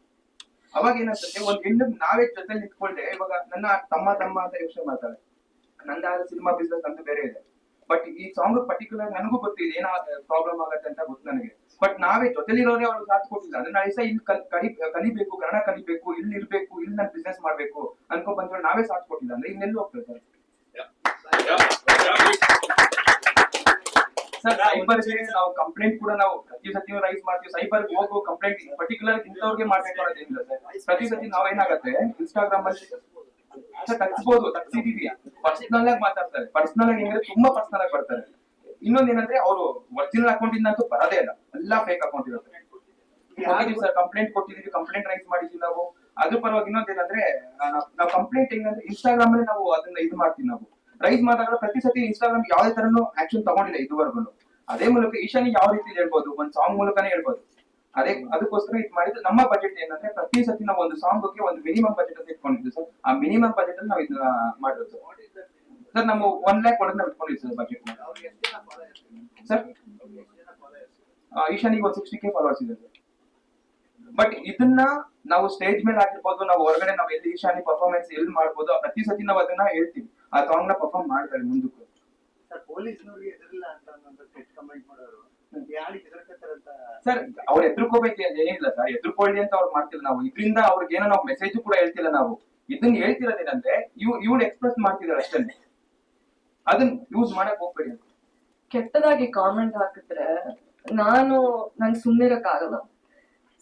ಅವಾಗ ಏನಾಗ್ತದೆ, ಒಂದ್ ಹೆಣ್ಣು ನಾವೇ ಜೊತೆ ನಿಂತ್ಕೊಂಡೆ ಇವಾಗ ನನ್ನ ತಮ್ಮ ತಮ್ಮ ಅಂತ ಯೋಚನೆ ಮಾಡ್ತಾರೆ ನಂದಾದ ಸಿನಿಮಾ ಬಿಸ್ನೆಸ್ ಅಂತ ಬೇರೆ ಇದೆ. ಬಟ್ ಈ ಸಾಂಗ್ ಪರ್ಟಿಕ್ಯುಲರ್ ನನಗೂ ಗೊತ್ತಿದೆ, ಏನ ಪ್ರಾಬ್ಲಮ್ ಆಗತ್ತೆ ಅಂತ ಗೊತ್ತು ನನಗೆ. ಬಟ್ ನಾವೇ ಜೊತೆಲಿರೋರೇ ಅವ್ರಿಗೆ ಸಾಥ್ ಕೊಟ್ಟಿಲ್ಲ. ಅಂದ್ರೆ ನಾಳೆ ಇಲ್ಲಿ ಕಲಿ ಕಲಿಬೇಕು, ಕನ್ನಡ ಕಲಿಬೇಕು ಇಲ್ಲಿ ಇರ್ಬೇಕು ಇಲ್ಲಿ ನಾನು ಬಿಸ್ನೆಸ್ ಮಾಡ್ಬೇಕು ಅನ್ಕೊಂಡ್ ಬಂದ್ರೆ ನಾವೇ ಸಾಥ್ ಕೊಟ್ಟಿಲ್ಲ. ಅಂದ್ರೆ ಇನ್ನೆಲ್ಲೂ ಹೋಗ್ತದೆ ಸರ್ ಸೈಬರ್ ಸೈಬರ್ಗೆ ನಾವು ಕಂಪ್ಲೇಂಟ್ ಕೂಡ ನಾವು ಪ್ರತಿ ಸತಿ ರೈಸ್ ಮಾಡ್ತೀವಿ. ಸೈಬರ್ ಹೋಗೋ ಕಂಪ್ಲೇಂಟ್ ಪರ್ಟಿಕ್ಯುಲರ್ ಇಂಥವ್ರಿಗೆ ಮಾಡ್ಬೇಕು ಸರ್. ಪ್ರತಿ ಸತಿ ಏನಾಗುತ್ತೆ ಇನ್ಸ್ಟಾಗ್ರಾಮ್ ಅಲ್ಲಿ ತಗ್ಸ್ಬೋದು, ತಗ್ಸಿದೀವಿ. ಪರ್ಸನಲ್ ಆಗಿ ಮಾತಾಡ್ತಾರೆ. ಪರ್ಸನಲ್ ಆಗಿ ಏನಂದ್ರೆ ತುಂಬಾ ಪರ್ಸನಲ್ ಆಗಿ ಬರ್ತಾರೆ. ಇನ್ನೊಂದ್ ಏನಂದ್ರೆ ಅವರು ಒರಿಜಿನಲ್ ಅಕೌಂಟ್ ಇಂದ ಅಂತೂ ಬರೋದೇ ಇಲ್ಲ. ಎಲ್ಲಾ ಫೇಕ್ ಅಕೌಂಟ್ ಇರುತ್ತೆ. ಹೋಗಿದೀವಿ ಸರ್ ಕಂಪ್ಲೇಂಟ್ ಕೊಟ್ಟಿದೀವಿ ಕಂಪ್ಲೇಂಟ್ ರೈಸ್ ಮಾಡಿದ್ವಿ ನಾವು. ಅದ್ರ ಪರವಾಗಿ ಇನ್ನೊಂದೇನಂದ್ರೆ ನಾವು ಕಂಪ್ಲೇಂಟ್ ಹೆಂಗಂದ್ರೆ ಇನ್ಸ್ಟಾಗ್ರಾಮ್ ಅಲ್ಲಿ ನಾವು ಅದನ್ನ ಇದು ಮಾಡ್ತೀವಿ ನಾವು. ಪ್ರೈಸ್ ಮಾತಾಡೋ ಪ್ರತಿ ಸತಿ ಇನ್ಸ್ಟಾಗ್ರಾಮ್ ಯಾವುದೇ ತರನು ಆಕ್ಷನ್ ತಗೊಂಡಿಲ್ಲ ಇದುವರೆಗೂ. ಅದೇ ಮೂಲಕ ಈಶಾನಿ ಯಾವ ರೀತಿ ಹೇಳ್ಬೋದು, ಒಂದ್ ಸಾಂಗ್ ಮೂಲಕನೇ ಹೇಳ್ಬೋದು. ಅದೇ, ಅದಕ್ಕೋಸ್ಕರ ಇದು ಮಾಡಿದ್ರೆ ನಮ್ಮ ಬಜೆಟ್ ಏನಂದ್ರೆ ಪ್ರತಿ ಸತಿ ನಾವು ಒಂದು ಸಾಂಗ್ ಬಗ್ಗೆ ಒಂದು ಮಿನಿಮಮ್ ಬಜೆಟ್ ಅಂತ ಇಟ್ಕೊಂಡಿದ್ವಿ ಸರ್. ಆ ಮಿನಿಮಮ್ ಬಜೆಟ್ ಅಲ್ಲಿ ನಾವು ಇದನ್ನ ಮಾಡಿರೋದು ಸರ್. ನಾವು ಒನ್ ಲ್ಯಾಕ್ ಒಳಗೆ ನಾವು ಇಟ್ಕೊಂಡಿದ್ವಿ ಸರ್ ಬಜೆಟ್ ಸರ್ ಈಶಾನಿಗೆ ಒಂದು ಸಿಕ್ಸ್ಟಿ ಕೆ ಫಾಲೋವರ್ಸ್ ಇದೆ ಸರ್. ಬಟ್ ಇದನ್ನ ನಾವು ಸ್ಟೇಜ್ ಮೇಲೆ ಆಗಿರ್ಬೋದು ನಾವು ಹೊರಗಡೆ ನಾವು ಎಲ್ಲಿ ಈಶಾನಿ ಪರ್ಫಾರ್ಮೆನ್ಸ್ ಎಲ್ಲಿ ಮಾಡ್ಬೋದು ಪ್ರತಿ ಸತಿ ನಾವು ಅದನ್ನ ಹೇಳ್ತೀವಿ. ಆ ಸಾಂಗ್ನ ಪರ್ಫಾರ್ಮ್ ಮಾಡ್ತಾರೆ ಮುಂದಕ್ಕೂ. ಸರ್ ಪೊಲೀಸ್ನವ್ರಿಗೆ ಹೆದರಿಲ್ಲ ಅಂತ ಅನ್ನೋದು ಕೆಟ್ಟ ಕಮೆಂಟ್ ಮಾಡೋರು ಯಾರಿಗೆ ಹೆದರ್ಕತ್ತಾರಂತ ಸರ್ ಅವ್ರು ಎದ್ರುಕೋಬೇಕು ಏನಿಲ್ಲ ಸರ್ ಎದ್ರುಕೊಳ್ಳಿ ಅಂತ ಅವ್ರು ಮಾಡ್ತಿಲ್ಲ ನಾವು. ಇದರಿಂದ ಅವ್ರಿಗೆ ಏನೋ ನಾವು ಮೆಸೇಜ್ ಕೂಡ ಹೇಳ್ತಿಲ್ಲ ನಾವು. ಇದನ್ನ ಹೇಳ್ತಿರೋದೇನಂದ್ರೆ ಇವ್ ಇವ್ನ ಎಕ್ಸ್ಪ್ರೆಸ್ ಮಾಡ್ತಿದ್ದಾರೆ ಅಷ್ಟೇ. ಅದನ್ನ ಯೂಸ್ ಮಾಡಕ್ ಹೋಗ್ಬೇಡಿ ಅಂತ. ಕೆಟ್ಟದಾಗಿ ಕಾಮೆಂಟ್ ಹಾಕಿದ್ರೆ ನಾನು ನಂಗೆ ಸುಮ್ಮನಿರಕ್ಕಾಗಲ್ಲ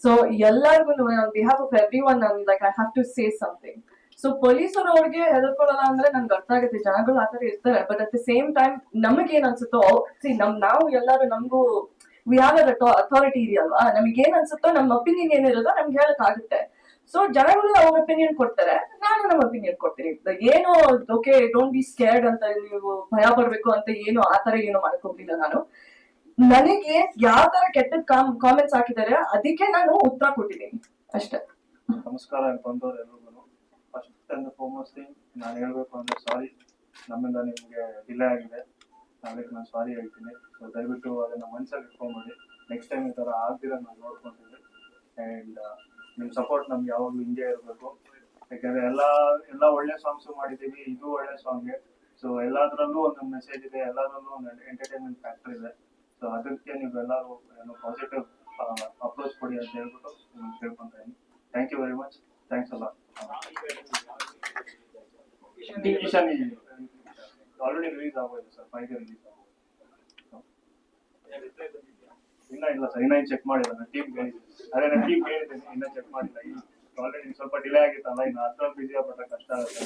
ಸೊ ಎಲ್ಲರಿಗೂ on behalf of every one I have to say something so ಪೊಲೀಸರು ಅವ್ರಿಗೆ ಹೆದರ್ಕೊಳ್ಳಲ್ಲ ಅಂದ್ರೆ ನನ್ಗೆ ಅರ್ಥ ಆಗುತ್ತೆ. ಜನಗಳು ಆತರ ಇರ್ತಾರೆ. But at the same time ನಮಗೆ ಏನ್ ಅನ್ಸುತ್ತೋ ಸಿ ನಮ್, ನಾವು ಎಲ್ಲರೂ ನಮಗೂ ವಿ ಹ್ಯಾವ್ ಅಥಾರಿಟಿ ಇದೆಯಲ್ವಾ? ನಮ್ಗೆ ಏನ್ ಅನ್ಸುತ್ತೋ ನಮ್ಮ ಒಪಿನಿಯನ್ ಏನಿರೋದೋ ನಮ್ಗೆ ಹೇಳಕ್ ಆಗುತ್ತೆ. ಸೊ ಜನಗಳು ಅವ್ರ ಒಪಿನಿಯನ್ ಕೊಡ್ತಾರೆ. ನಾನು ನಮ್ಮ ಒಪಿನಿಯನ್ ಕೊಡ್ತೀನಿ. ಏನು ಓಕೆ ಡೋಂಟ್ ಬಿ ಸ್ಕೇರ್ಡ್ ಅಂತ ನೀವು ಭಯ ಪಡ್ಬೇಕು ಅಂತ ಏನು ಆತರ ಏನು ಮಾಡ್ಕೊಂಡಿಲ್ಲ ನಾನು. ನನಗೆ ಯಾವ ತರ ಕೆಟ್ಟ ಕಾಮೆಂಟ್ಸ್ ಹಾಕಿದ್ದಾರೆ, ಅದಕ್ಕೆ ನಾನು ಉತ್ತರ ಕೊಟ್ಟಿದ್ದೀನಿ. ಅಷ್ಟೇ. ನಮಸ್ಕಾರ ಫಸ್ಟ್ ಅಂಡ್ ಫಾರ್ಮೋಸ್ಟ್ ಥಿಂಗ್ ನಾನು ಹೇಳಬೇಕು ಅಂದ್ರೆ ಸಾರಿ ನಮ್ಮಿಂದ ನಿಮಗೆ ಡಿಲೇ ಆಗಿದೆ. ಅದಕ್ಕೆ ನಾನು ಸಾರಿ ಹೇಳ್ತೀನಿ. ಸೊ ದಯವಿಟ್ಟು ಅದನ್ನ ಮನ್ಸಲ್ಲಿ ಮಾಡಿ ನೆಕ್ಸ್ಟ್ ಟೈಮ್ ಈ ಥರ ಆಗ್ದಿರ ನಾನು ನೋಡ್ಕೊಂತೀವಿ. ಆ್ಯಂಡ್ ನಿಮ್ಮ ಸಪೋರ್ಟ್ ನಮ್ಗೆ ಯಾವಾಗಲೂ ಹಿಂಗೆ ಇರಬೇಕು. ಯಾಕಂದ್ರೆ ಎಲ್ಲ ಎಲ್ಲ ಒಳ್ಳೆ ಸಾಂಗ್ಸು ಮಾಡಿದ್ದೀವಿ ಇದು ಒಳ್ಳೆ ಸಾಂಗ್ಗೆ ಸೊ ಎಲ್ಲದರಲ್ಲೂ ಒಂದು ಮೆಸೇಜ್ ಇದೆ. ಎಲ್ಲದರಲ್ಲೂ ಒಂದು ಎಂಟರ್ಟೈನ್ಮೆಂಟ್ ಫ್ಯಾಕ್ಟರ್ ಇದೆ. ಸೊ ಅದಕ್ಕೆ ನೀವೆಲ್ಲರೂ ಏನೋ ಪಾಸಿಟಿವ್ ಅಪ್ರೋಚ್ ಕೊಡಿ ಅಂತ ಹೇಳ್ಬಿಟ್ಟು ಕೇಳ್ಕೊಂತ ಇದ್ದೀನಿ. Thank you very much thanks ಅಲ್ಲ ಆಲ್ರೆಡಿ ರಿಲೀಸ್ ಆಗೋಯ್ತು ಸರ್ ಫೈವ್ ರಿಲೀಸ್ ಇನ್ನ ಇಲ್ಲ ಸರ್ ಇನ್ನ ಚೆಕ್ ಮಾಡಿಲ್ಲ ನಾನು ಟೀಮ್ ಹೇಳಿದ್ದೀನಿ ನಾನು ಟೀಮ್ ಹೇಳಿದ್ದೀನಿ ಇನ್ನ ಚೆಕ್ ಮಾಡಿಲ್ಲ ಆಲ್ರೆಡಿ ಸ್ವಲ್ಪ ಡಿಲೇ ಆಗಿತ್ತಲ್ಲ ಇನ್ನು ಅಷ್ಟೊಂದು ಬಿಸಿ ಆಗ್ಬಿಟ್ರೆ ಕಷ್ಟ ಆಗುತ್ತೆ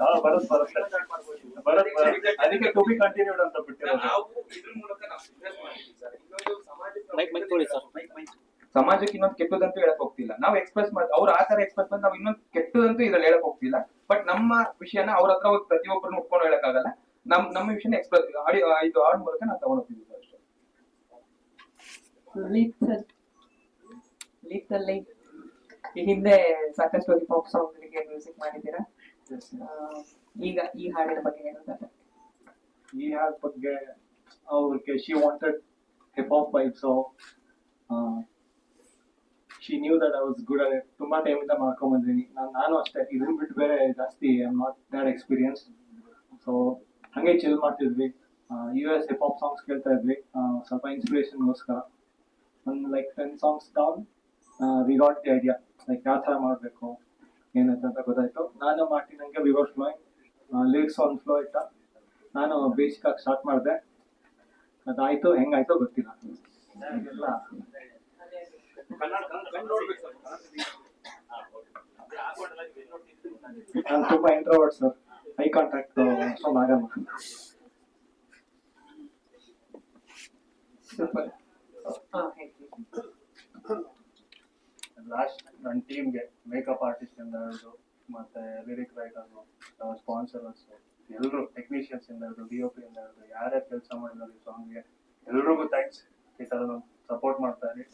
ಹಾ ಬರತ್ ಬರುತ್ತೆ ಬರತ್ ಅದಕ್ಕೆ ಟು ಬಿ ಕಂಟಿನ್ಯೂಡ್ ಅಂತ ಬಿಟ್ಟಿರೋದು ಸಮಾಜಕ್ಕೆ ಇನ್ನೊಂದು ಕೆಟ್ಟದಂತೂ ಹೇಳಕ್ ಹೋಗ್ತಿಲ್ಲ. ನಾವು ಎಕ್ಸ್ಪ್ರೆಸ್ ಮಾಡಿ ಅವ್ರು ಆ ತರ ಎಕ್ಸ್ಪ್ರೆಸ್ ಮಾಡಿ ನಾವು ಇನ್ನೊಂದು ಕೆಟ್ಟದಂತೂ ಇದ್ರಲ್ಲಿ ಹೇಳಕ್ ಹೋಗ್ತಿಲ್ಲ. ಬಟ್ ನಮ್ಮ ವಿಷಯನ ಅವ್ರ ಹತ್ರ ಹೋಗಿ ಪ್ರತಿಯೊಬ್ಬರನ್ನು ಉಟ್ಕೊಂಡು ಹೇಳಕ್ಕಾಗಲ್ಲ. ನಮ್ ನಮ್ಮ ವಿಷಯನ ಎಕ್ಸ್ಪ್ರೆಸ್ ಆಡಿಯೋ ಇದು ಆಡ್ ಮೂಲಕ ನಾವು ತಗೊಂಡೋಗ್ತಿದ್ದೀವಿ ಅಷ್ಟೇ. ಈ ಹಿಂದೆ ಸಾಕಷ್ಟು ಹಿಪ್ ಹಾಪ್ ಸಾಂಗ್ ಗಳಿಗೆ ಮ್ಯೂಸಿಕ್ ಮಾಡಿದ್ದೀರಾ? ಈಗ ಈ ಹಾಡಿನ ಬಗ್ಗೆ ಹೇಳೋದಾದ್ರೆ. ಈ ಹಾಡ್ ಬಗ್ಗೆ ಅವ್ರಿಗೆ she wanted hip hop vibe so she knew that I was good at ತುಂಬಾ ಟೈಮ್ ಇಂದ ಮಾಡ್ಕೊಂಡ್ ಬಂದಿನಿ ನಾನು ನಾನು ಅಷ್ಟೇ. ಇದನ್ನ ಬಿಟ್ಟು ಬೇರೆ ಜಾಸ್ತಿ I am not that experience so ಹಂಗೆ ಚಿಲ್ ಮಾಡ್ತಿದ್ವಿ. U S hip hop songs ಕೇಳ್ತಾ ಇದ್ವಿ. ಸ್ವಲ್ಪ ಇನ್ಸ್ಪಿರೇಷನ್ಗೋಸ್ಕರ ಒಂದು like ten songs down we got the idea like ಯಾವ ಥರ ಮಾಡಬೇಕು? ಏನಂತ ಅಂತ ಗೊತ್ತಾಯ್ತು. ನಾನು ಮಾಡ್ತಿದ್ದಂಗೆ ವಿ ಗಾಟ್ ಫ್ಲೋಯಿಂಗ್ ಲಿರಿಕ್ಸ್ ಒಂದು ಫ್ಲೋ ಇಟ್ಟ ನಾನು ಬೇಸಿಕ್ ಆಗಿ ಸ್ಟಾರ್ಟ್ ಮಾಡಿದೆ. ಅದಾಯ್ತು, ಹೆಂಗಾಯ್ತೋ ಗೊತ್ತಿಲ್ಲ. ನಾನು ತುಂಬಾ introvert sir I contact so ಆಗಲ್ಲ ಲಾಸ್ಟ್ ನನ್ನ ಟೀಮ್ಗೆ ಮೇಕಪ್ ಆರ್ಟಿಸ್ಟ್ ಇಂದ ಹಿಡಿದು, ಮತ್ತೆ ಲಿರಿಕ್ ರೈಟರ್ಸು ಸ್ಪಾನ್ಸರ್ಸ್ ಎಲ್ಲರೂ ಟೆಕ್ನಿಷಿಯನ್ಸ್ ಇಂದ ಹಿಡಿದು ಡಿ ಒ ಪಿ ಇಂದ ಹಿಡಿದು, ಯಾರ್ಯಾರು ಕೆಲಸ ಮಾಡಿದ್ರು ಸಾಂಗ್ಗೆ ಎಲ್ರಿಗೂ ಥ್ಯಾಂಕ್ಸ್ ಈ ಥರ ಸಪೋರ್ಟ್ ಮಾಡ್ತಾರೆ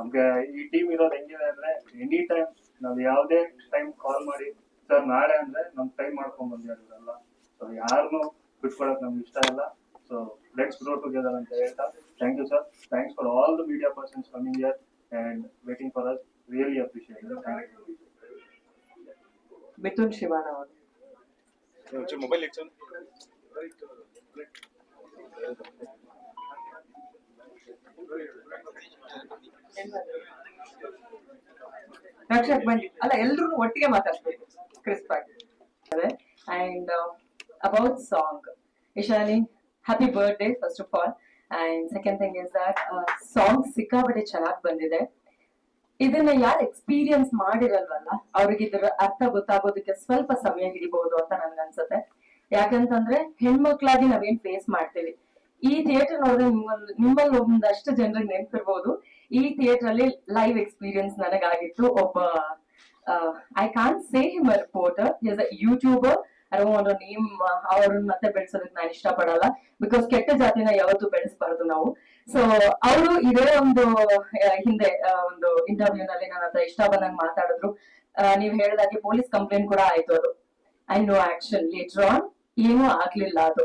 ನಮ್ಗೆ ಈ ಟೀಮ್ ಇರೋದು ಹೆಂಗಿದೆ ಅಂದ್ರೆ ಎನಿ ಟೈಮ್ ನಾವು ಯಾವುದೇ ಟೈಮ್ ಕಾಲ್ ಮಾಡಿ ಸರ್ ನಾಳೆ ಅಂದ್ರೆ ನಮ್ ಟೈಮ್ ಮಾಡ್ಕೊಂಡ್ ಬಂದಿರೋಲ್ಲ ಸೊ ಯಾರನ್ನು ಬಿಟ್ಕೊಳಕ್ ನಮ್ಗೆ ಇಷ್ಟ ಇಲ್ಲ. ಸೊ ಲೆಟ್ಸ್ ಗ್ರೋ ಟುಗೆದರ್ ಅಂತ ಹೇಳ್ತಾ thank you sir thanks for all the media persons coming here and waiting for us really appreciate Mithun Shivana ಅವರು. ಮೊಬೈಲ್ ರಕ್ಷಕ್ ಬನ್ನಿ. ಅಲ್ಲ ಎಲ್ರು ಒಟ್ಟಿಗೆ ಮಾತಾಡ್ಬೇಕು ಕ್ರಿಸ್ಪ್ ಆಗಿ. And about song Ishani happy birthday first of all and second thing is that song ಸಿಕ್ಕಾಪಟ್ಟೆ ಚೆನ್ನಾಗಿ ಬಂದಿದೆ. ಇದನ್ನ ಯಾರು ಎಕ್ಸ್ಪೀರಿಯನ್ಸ್ ಮಾಡಿರಲ್ವಲ್ಲ ಅವ್ರಿಗೆ ಇದರ ಅರ್ಥ ಗೊತ್ತಾಗೋದಕ್ಕೆ ಸ್ವಲ್ಪ ಸಮಯ ಹಿಡಿಬಹುದು ಅಂತ ನನ್ಗೆ ಅನ್ಸುತ್ತೆ ಯಾಕಂತಂದ್ರೆ ಹೆಣ್ಮಕ್ಳಾಗಿ ನಾವೇನ್ ಫೇಸ್ ಮಾಡ್ತೀವಿ. ಈ ಥಿಯೇಟರ್ ನೋಡಿದ್ರೆ ನಿಮ್ಮಲ್ಲಿ ನಿಮ್ಮಲ್ಲಿ ಒಂದಷ್ಟು ಜನರಿಗೆ ನೆನಪಿರ್ಬೋದು. ಈ ಥಿಯೇಟರ್ ಅಲ್ಲಿ ಲೈವ್ ಎಕ್ಸ್ಪೀರಿಯನ್ಸ್ ನನಗಾಗಿತ್ತು. ಒಬ್ಬ I can say him a reporter as a YouTuber ಒಂದು ನೇಮ್ ಅವ್ರನ್ನ ಮತ್ತೆ ಬೆಳೆಸೋದಕ್ಕೆ ನಾನು ಇಷ್ಟಪಡಲ್ಲ. ಬಿಕಾಸ್ ಕೆಟ್ಟ ಜಾತಿನ ಯಾವತ್ತು ಬೆಳೆಸಬಾರ್ದು ನಾವು. ಸೊ ಅವರು ಇದೇ ಒಂದು ಹಿಂದೆ ಒಂದು ಇಂಟರ್ವ್ಯೂ ನಲ್ಲಿ ನನ್ನ ಹತ್ರ ಇಷ್ಟ ಬಂದಂಗೆ ಮಾತಾಡಿದ್ರು ನೀವು ಹೇಳ್ದಾಗೆ ಪೊಲೀಸ್ ಕಂಪ್ಲೇಂಟ್ ಕೂಡ ಆಯ್ತು ಅದು. I know action later on ಏನೂ ಆಗ್ಲಿಲ್ಲ ಅದು.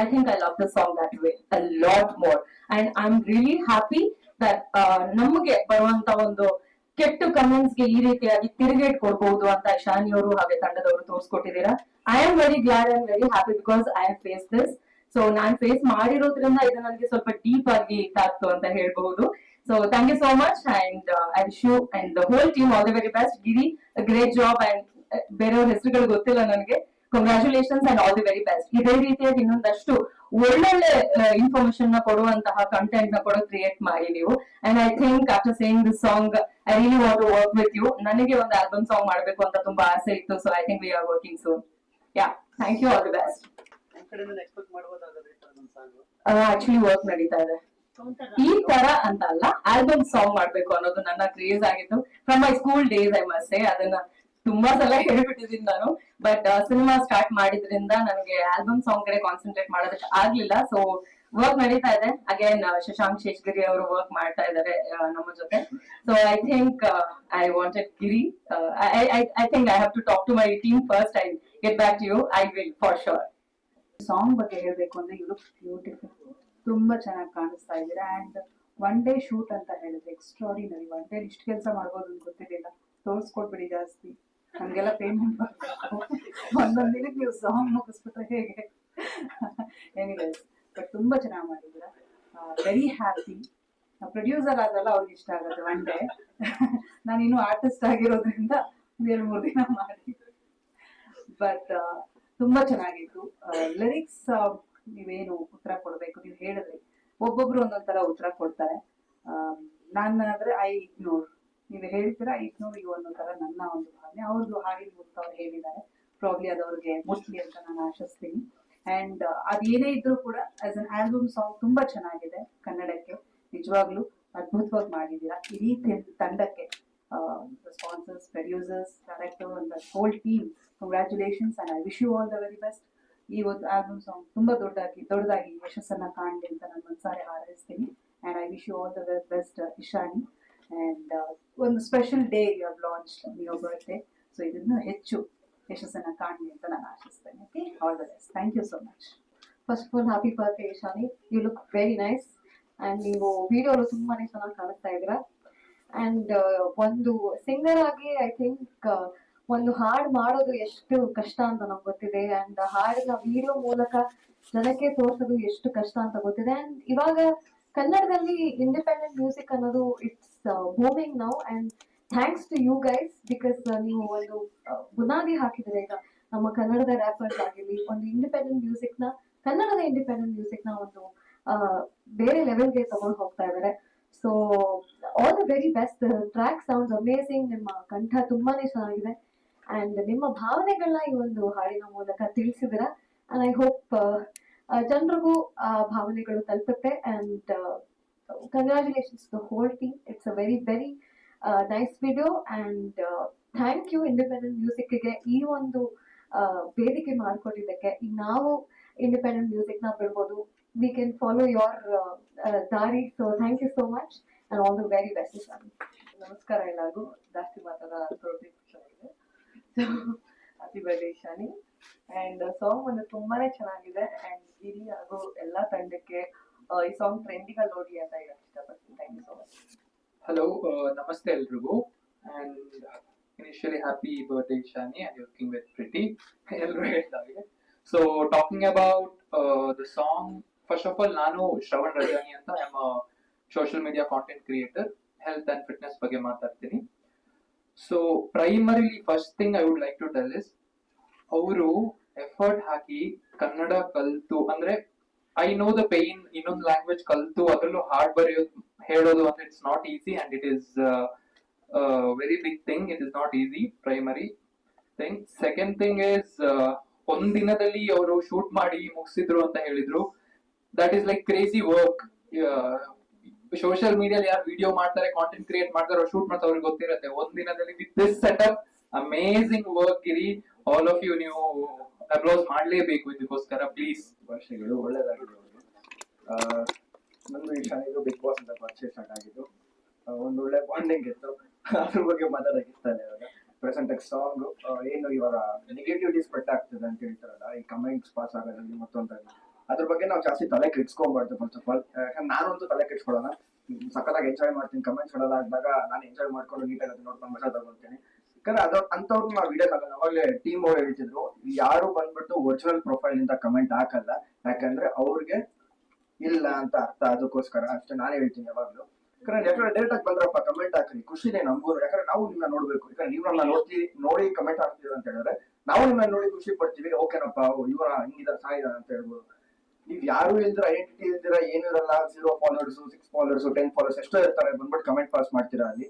I think I love the song that way a lot more. And I really happy happy that ನಮಗೆ ಬರುವಂತ ಒಂದು ಕೆಟ್ಟ ಕಮೆಂಟ್ಸ್ಗೆ ಈ ರೀತಿಯಾಗಿ ತಿರುಗೇಟ್ ಕೊಡ್ಬಹುದು ಅಂತ ಶಾನಿ ಅವರು ಹಾಗೆ ತಂಡದವರು ತೋರಿಸ್ಕೊಟ್ಟಿದ್ದೀರಾ. I am very glad and very happy because I have face this so non face ಮಾಡಿರೋದ್ರಿಂದ ಇದು ನನಗೆ ಸ್ವಲ್ಪ ಡೀಪ್ ಆಗಿ ಇಟ್ಟಾಗ್ತು ಅಂತ ಹೇಳ್ಬಹುದು. So thank you so much and I wish you and the whole team all the very best Giri great job and ಬೇರೆಯವ್ರ ಹೆಸರುಗಳು ಗೊತ್ತಿಲ್ಲ ನನಗೆ. Congratulations and all the very best ಇದೇ ರೀತಿಯಾಗಿ ಇನ್ನೊಂದಷ್ಟು ಒಳ್ಳೊಳ್ಳೆ ಇನ್ಫಾರ್ಮೇಶನ್ನ ಕೊಡುವಂತಹ ಕಂಟೆಂಟ್ನ ಕೂಡ ಕ್ರಿಯೇಟ್ ಮಾಡಿ ನೀವು. And I think after saying this song I really want to work with you ನನಗೆ ಒಂದು ಆಲ್ಬಮ್ ಸಾಂಗ್ ಮಾಡಬೇಕು ಅಂತ ತುಂಬಾ ಆಸೆ ಇತ್ತು. So I think we are working soon yeah thank you all the best actually work ನಡೀತಾ ಇದೆ. ಈ ತರ ಅಂತ ಅಲ್ಲ ಆಲ್ಬಮ್ ಸಾಂಗ್ ಮಾಡ್ಬೇಕು ಅನ್ನೋದು ನನ್ನ ಕ್ರೇಜ್ ಆಗಿತ್ತು. From my school days I must ಅದನ್ನ ತುಂಬಾ ಸಲ ಹೇಳ್ಬಿಟ್ಟಿದ್ದೀನಿ ನಾನು. ಬಟ್ ಸಿನಿಮಾ ಸ್ಟಾರ್ಟ್ ಮಾಡಿದ್ರಿಂದ ನನಗೆ ಆಲ್ಬಮ್ ಸಾಂಗ್ ಕಡೆ ಕಾನ್ಸಂಟ್ರೇಟ್ ಮಾಡೋದಕ್ಕೆ ಆಗ್ಲಿಲ್ಲ. ಸೊ ವರ್ಕ್ ನಡೀತಾ ಇದೆ. ಅಗೇನ್ ಶಶಾಂಕ್ ಶೇಷಗಿರಿ ಅವರು ವರ್ಕ್ ಮಾಡ್ತಾ ಇದ್ದಾರೆ ನಮ್ಮ ಜೊತೆ. So I think I wanted Giri I think I have to talk to my team first I get back to you I will for sure song ಬಗ್ಗೆ ಹೇಳ್ಬೇಕು ಅಂದ್ರೆ ಲುಕ್ ಬ್ಯೂಟಿಫುಲ್ ತುಂಬಾ ಚೆನ್ನಾಗಿ ಕಾಣಿಸ್ತಾ ಇದ್ದೀರಾ? ಅಂಡ್ ಒನ್ ಡೇ ಶೂಟ್ ಅಂತ ಹೇಳಿದ್ರೆ extraordinary one day ಇಷ್ಟು ಕೆಲಸ ಮಾಡ್ಬೋದು ಅಂತ ಗೊತ್ತಿರಲಿಲ್ಲ. ತೋರಿಸ್ಕೊಡ್ಬಿಡಿ ಜಾಸ್ತಿ. ನಮ್ಗೆಲ್ಲ ಪೇಮೆಂಟ್ ಒಂದೊಂದು ದಿನಕ್ಕೆ ನೀವು ಸಾಂಗ್ ಮುಗಿಸ್ಬಿಟ್ರೆ ಹೇಗೆ? ಎನಿವೇಸ್ ಬಟ್ ತುಂಬಾ ಚೆನ್ನಾಗಿ ಮಾಡಿದ್ರ ವೆರಿ ಹ್ಯಾಪಿ ಪ್ರೊಡ್ಯೂಸರ್ ಆದಲ್ಲ ಅವ್ರಿಗೆ ಇಷ್ಟ ಆಗುತ್ತೆ ಒನ್ ಡೇ ನಾನು ಇನ್ನೂ ಆರ್ಟಿಸ್ಟ್ ಆಗಿರೋದ್ರಿಂದ ಎರಡು ಮೂರು ದಿನ ಮಾಡಿ. ಬಟ್ ತುಂಬಾ ಚೆನ್ನಾಗಿತ್ತು. ಲಿರಿಕ್ಸ್ ನೀವೇನು ಉತ್ತರ ಕೊಡಬೇಕು? ನೀವು ಹೇಳಿದ್ರಿ. ಒಬ್ಬೊಬ್ರು ಒಂದೊಂದ್ ತರ ಉತ್ತರ ಕೊಡ್ತಾರೆ. ನಾನು ಅಂದ್ರೆ ಐ ಇಗ್ನೋರ್ ನೀವು ಹೇಳ್ತೀರಾ? ಐ ನೋಡಿ ಒಂದೊಂದ್ ತರ ನನ್ನ ಒಂದು ಭಾವನೆ. ಅವ್ರದ್ದು ಹಾಡಿನ ಮೂಲಕ ಅವ್ರು ಹೇಳಿದ್ದಾರೆ. ಪ್ರಾಬ್ಲಿ ಅದು ಅವ್ರಿಗೆ ಮುಟ್ಲಿ ಅಂತ ನಾನು ಆಶಿಸ್ತೀನಿ. ಅಂಡ್ ಅದೇನೇ ಇದ್ರೂ ಕೂಡ ಆಸ್ ಅನ್ ಆಲ್ಬಮ್ ಸಾಂಗ್ ತುಂಬಾ ಚೆನ್ನಾಗಿದೆ ಕನ್ನಡಕ್ಕೆ. ನಿಜವಾಗ್ಲೂ ಅದ್ಭುತವಾಗಿ ಮಾಡಿದೀರಾ ಇಡೀ ತಂಡಕ್ಕೆ sponsors producers director and whole team congratulations and I wish you all the very best ಈ ಒಂದು ಆಲ್ಬಮ್ ಸಾಂಗ್ ತುಂಬಾ ದೊಡ್ಡದಾಗಿ ದೊಡ್ಡದಾಗಿ ಯಶಸ್ಸನ್ನ ಕಾಣಲಿ ಅಂತ ನಾನು ಒಂದ್ಸಾರಿ ಹಾರೈಸ್ತೀನಿ. And I wish you all the very best Ishani. And ಒಂದು special day you have launch your birthday so ಇದನ್ನು ಹೆಚ್ಚು ಯಶಸ್ಸನ್ನು ಕಾಣಲಿ ಅಂತ ನಾನು ಆಶಿಸ್ತೇನೆ okay all the best thank you so much first of all happy birthday Ishani you look very nice and ನೀವು ವಿಡಿಯೋಲು ತುಂಬಾನೇ ಚೆನ್ನಾಗಿ ಕಾಣಿಸ್ತಾ ಇದ್ದೀರಾ? ಆ್ಯಂಡ್ ಒಂದು ಸಿಂಗರ್ ಆಗಿ ಐ ಥಿಂಕ್ ಒಂದು ಹಾಡು ಮಾಡೋದು ಎಷ್ಟು ಕಷ್ಟ ಅಂತ ನಮ್ಗೆ ಗೊತ್ತಿದೆ. ಆ್ಯಂಡ್ ಹಾಡಿನ ವಿಡಿಯೋ ಮೂಲಕ ಜನಕ್ಕೆ ತೋರಿಸೋದು ಎಷ್ಟು ಕಷ್ಟ ಅಂತ ಗೊತ್ತಿದೆ. ಆ್ಯಂಡ್ ಇವಾಗ ಕನ್ನಡದಲ್ಲಿ ಇಂಡಿಪೆಂಡೆಂಟ್ ಮ್ಯೂಸಿಕ್ ಅನ್ನೋದು it's booming now and thanks to you guys because ನೀವು ಒಂದು ಆ, ಬುನಾದಿ ಹಾಕಿದ್ರೆ ಈಗ ನಮ್ಮ ಕನ್ನಡದ ರ್ಯಾಪರ್ಸ್ ಆಗಿರಲಿ ಒಂದು ಇಂಡಿಪೆಂಡೆಂಟ್ ಮ್ಯೂಸಿಕ್ನ ಕನ್ನಡದ ಇಂಡಿಪೆಂಡೆಂಟ್ ಮ್ಯೂಸಿಕ್ನ ಒಂದು ಬೇರೆ ಲೆವೆಲ್ಗೆ ತಗೊಂಡು ಹೋಗ್ತಾ ಇದ್ದಾರೆ so all the very best track sounds amazing ನಿಮ್ಮ ಕಂಠ ತುಂಬಾನೇ ಚೆನ್ನಾಗಿದೆ. ಅಂಡ್ ನಿಮ್ಮ ಭಾವನೆಗಳನ್ನ ಈ ಒಂದು ಹಾಡಿನ ಮೂಲಕ ತಿಳಿಸಿದಿರ. ಅಂಡ್ ಐ ಹೋಪ್ ಜನರಿಗೂ ಆ ಭಾವನೆಗಳು ತಲುಪುತ್ತೆ. And congratulations the whole team very, a very very nice video and thank you independent ಮ್ಯೂಸಿಕ್ಗೆ ಈ ಒಂದು ವೇದಿಕೆ ಮಾಡಿಕೊಟ್ಟಿದ್ದಕ್ಕೆ. ಈಗ ನಾವು ಇಂಡಿಪೆಂಡೆಂಟ್ ಮ್ಯೂಸಿಕ್ನ ಬಿಡ್ಬೋದು. ವಿ ಕ್ಯಾನ್ ಫಾಲೋ ಯೋರ್ ದಾರಿ. So thank you so much and all the very best ನಮಸ್ಕಾರ ಎಲ್ಲರಿಗೂ. ಜಾಸ್ತಿ ಮಾತಾಡೋ ಪ್ರೋಟೀನ್ ಇದೆ happy birthday Shani and song ಒಂದು ತುಂಬಾನೇ ಚೆನ್ನಾಗಿದೆ. ಅಂಡ್ ಗಿರಿ ಹಾಗೂ ಎಲ್ಲ ತಂಡಕ್ಕೆ ಈ ಸಾಂಗ್ ಟ್ರೆಂಡಿಂಗ್ ಅಲ್ಲಿ ನೋಡಿ ಅಂತ ಹೇಳಕ್ ಇಷ್ಟಪಡ್ತೀನಿ. Thank you so much hello ನಮಸ್ತೆ ಎಲ್ರಿಗೂ. And initially happy birthday Shani and working with pretty ಎಲ್ಲರೂ ಹೇಳಿದಾಗೆ. So talking about the song first of all ನಾನು ಶ್ರವಣ್ ರಜಾನಿ ಅಂತ. I social media content creator health and fitness ಬಗ್ಗೆ ಮಾತಾಡ್ತೀನಿ. So primarily first thing I would like to tell is ಅವರು effort ಹಾಕಿ ಕನ್ನಡ ಕಲಿತು, ಅಂದ್ರೆ ಐ ನೋ ದ ಪೇನ್ ಇನ್ನೊಂದು language ಕಲಿತು ಅದರಲ್ಲೂ ಹಾರ್ಡ್ ಬರೆಯೋದು ಹೇಳೋದು ಅಂದ್ರೆ it's not easy and it is very big thing it is not easy primary thing second thing is ಒಂದ್ ದಿನದಲ್ಲಿ ಅವರು ಶೂಟ್ ಮಾಡಿ ಮುಗಿಸಿದ್ರು ಅಂತ ಹೇಳಿದ್ರು. That is like crazy work social ಮೀಡಿಯಲ್ಲಿ ಯಾರು ವಿಡಿಯೋ ಮಾಡ್ತಾರೆ ಕಾಂಟೆಂಟ್ ಕ್ರಿಯೇಟ್ ಮಾಡ್ತಾರೆ, ಅವ್ರು ಶೂಟ್ ಮಾಡ್ತಾರೆ, ಅವ್ರಿಗೆ ಗೊತ್ತಿರುತ್ತೆ. ಒಂದ್ ದಿನದಲ್ಲಿ with this setup amazing work ಇರಿ ಆಲ್ ಆಫ್ ಯು ನೀವು ಅಪ್ಲೋಸ್ ಮಾಡಲೇಬೇಕು ಇದಕ್ಕೋಸ್ಕರ ಪ್ಲೀಸ್ ಭಾಷೆಗಳು ಒಳ್ಳೇದಾಗಿದೆ ಅವ್ರಿಗೆ. ಈ ನಂದು ಈಶಾನಿಗೂ ಬಿಗ್ ಬಾಸ್ ಅಂತ ಪರಿಚಯ ಸ್ಟಾರ್ಟ್ ಆಗಿದ್ದು ಒಂದು ಒಳ್ಳೆ ಬಾಂಡಿಂಗ್ ಇತ್ತು. ಅದ್ರ ಬಗ್ಗೆ ಮಾತಾಡಕ್ಕಿರ್ತಾನೆ ಇವಾಗ. ಪ್ರೆಸೆಂಟ್ ಸಾಂಗ್ ಏನು ಇವಾಗ ನೆಗೆಟಿವಿಟಿ ಸ್ಪ್ರೆಡ್ ಆಗ್ತದೆ ಅಂತ ಹೇಳ್ತಾರಲ್ಲ, ಈ ಕಮೆಂಟ್ಸ್ ಪಾಸ್ ಆಗೋದ್ರಲ್ಲಿ ಮತ್ತೊಂದಾಗಿ ಅದ್ರ ಬಗ್ಗೆ ನಾವು ಜಾಸ್ತಿ ತಲೆ ಕೆಡ್ಸ್ಕೊಂಬಾರ್ದು ಫಸ್ಟ್ ಆಫ್ ಆಲ್ ಯಾಕಂದ್ರೆ ನಾನಂತೂ ತಲೆ ಕೆಡ್ಸ್ಕೊಳ್ಳೋಣ ಸಕಲಾಗಿ ಎಂಜಾಯ್ ಮಾಡ್ತೀನಿ ಕಮೆಂಟ್ಸ್ ಆದಾಗ ನಾನು ಎಂಜಾಯ್ ಮಾಡ್ಕೊಂಡು ನೀಟಾಗಿ ಅದನ್ನ ನೋಡ್ಕೊಂಡು ಮಜಾ ತಗೊಳ್ತೀನಿ ಯಾಕಂದ್ರೆ ಅದ ಅಂತವ್ರು ನಾವು ವಿಡಿಯೋ ಆಗಲ್ಲ. ಅವಾಗಲೇ ಟೀಮ್ ಅವ್ರು ಹೇಳ್ತಿದ್ರು, ಯಾರು ಬಂದ್ಬಿಟ್ಟು ವರ್ಚುವಲ್ ಪ್ರೊಫೈಲ್ ಇಂದ ಕಮೆಂಟ್ ಹಾಕಲ್ಲ. ಯಾಕಂದ್ರೆ ಅವ್ರಿಗೆ ಇಲ್ಲ ಅಂತ ಅರ್ಥ. ಅದಕ್ಕೋಸ್ಕರ ಅಷ್ಟೇ ನಾನು ಹೇಳ್ತೀನಿ ಯಾವಾಗ್ಲೂ. ಯಾಕಂದ್ರೆ ಯಾಕಂದ್ರೆ ಡೈರೆಕ್ಟ್ ಆಗಿ ಬಂದ್ರಪ್ಪ ಕಮೆಂಟ್ ಹಾಕ್ರಿ. ಖುಷಿನೇ ನಮಗೂ ಯಾಕಂದ್ರೆ ನಾವು ನಿಮ್ಮನ್ನ ನೋಡ್ಬೇಕು. ಯಾಕಂದ್ರೆ ನೀವು ನಮ್ಮನ್ನ ನೋಡ್ತೀವಿ ನೋಡಿ ಕಮೆಂಟ್ ಹಾಕ್ತೀವಿ ಅಂತ ಹೇಳಿದ್ರೆ ನಾವು ನಿಮ್ಮನ್ನ ನೋಡಿ ಖುಷಿ ಪಡ್ತೀವಿ. ಓಕೆನಪ್ಪ ಇವರ ಹಿಂಗಿದ ಸಾಯಿದ ಅಂತ ಹೇಳ್ಬೋದು. ನೀವ್ ಯಾರು ಇಲ್ದಿರ ಐಡೆಂಟಿಟಿ ಇಲ್ದಿರ ಏನು ಇರಲ್ಲ zero followers six followers ten followers ಎಷ್ಟೋ ಇರ್ತಾರೆ. ಬಂದ್ಬಿಟ್ಟು ಕಮೆಂಟ್ ಪಾಸ್ ಮಾಡ್ತೀರಾ ಅಲ್ಲಿ.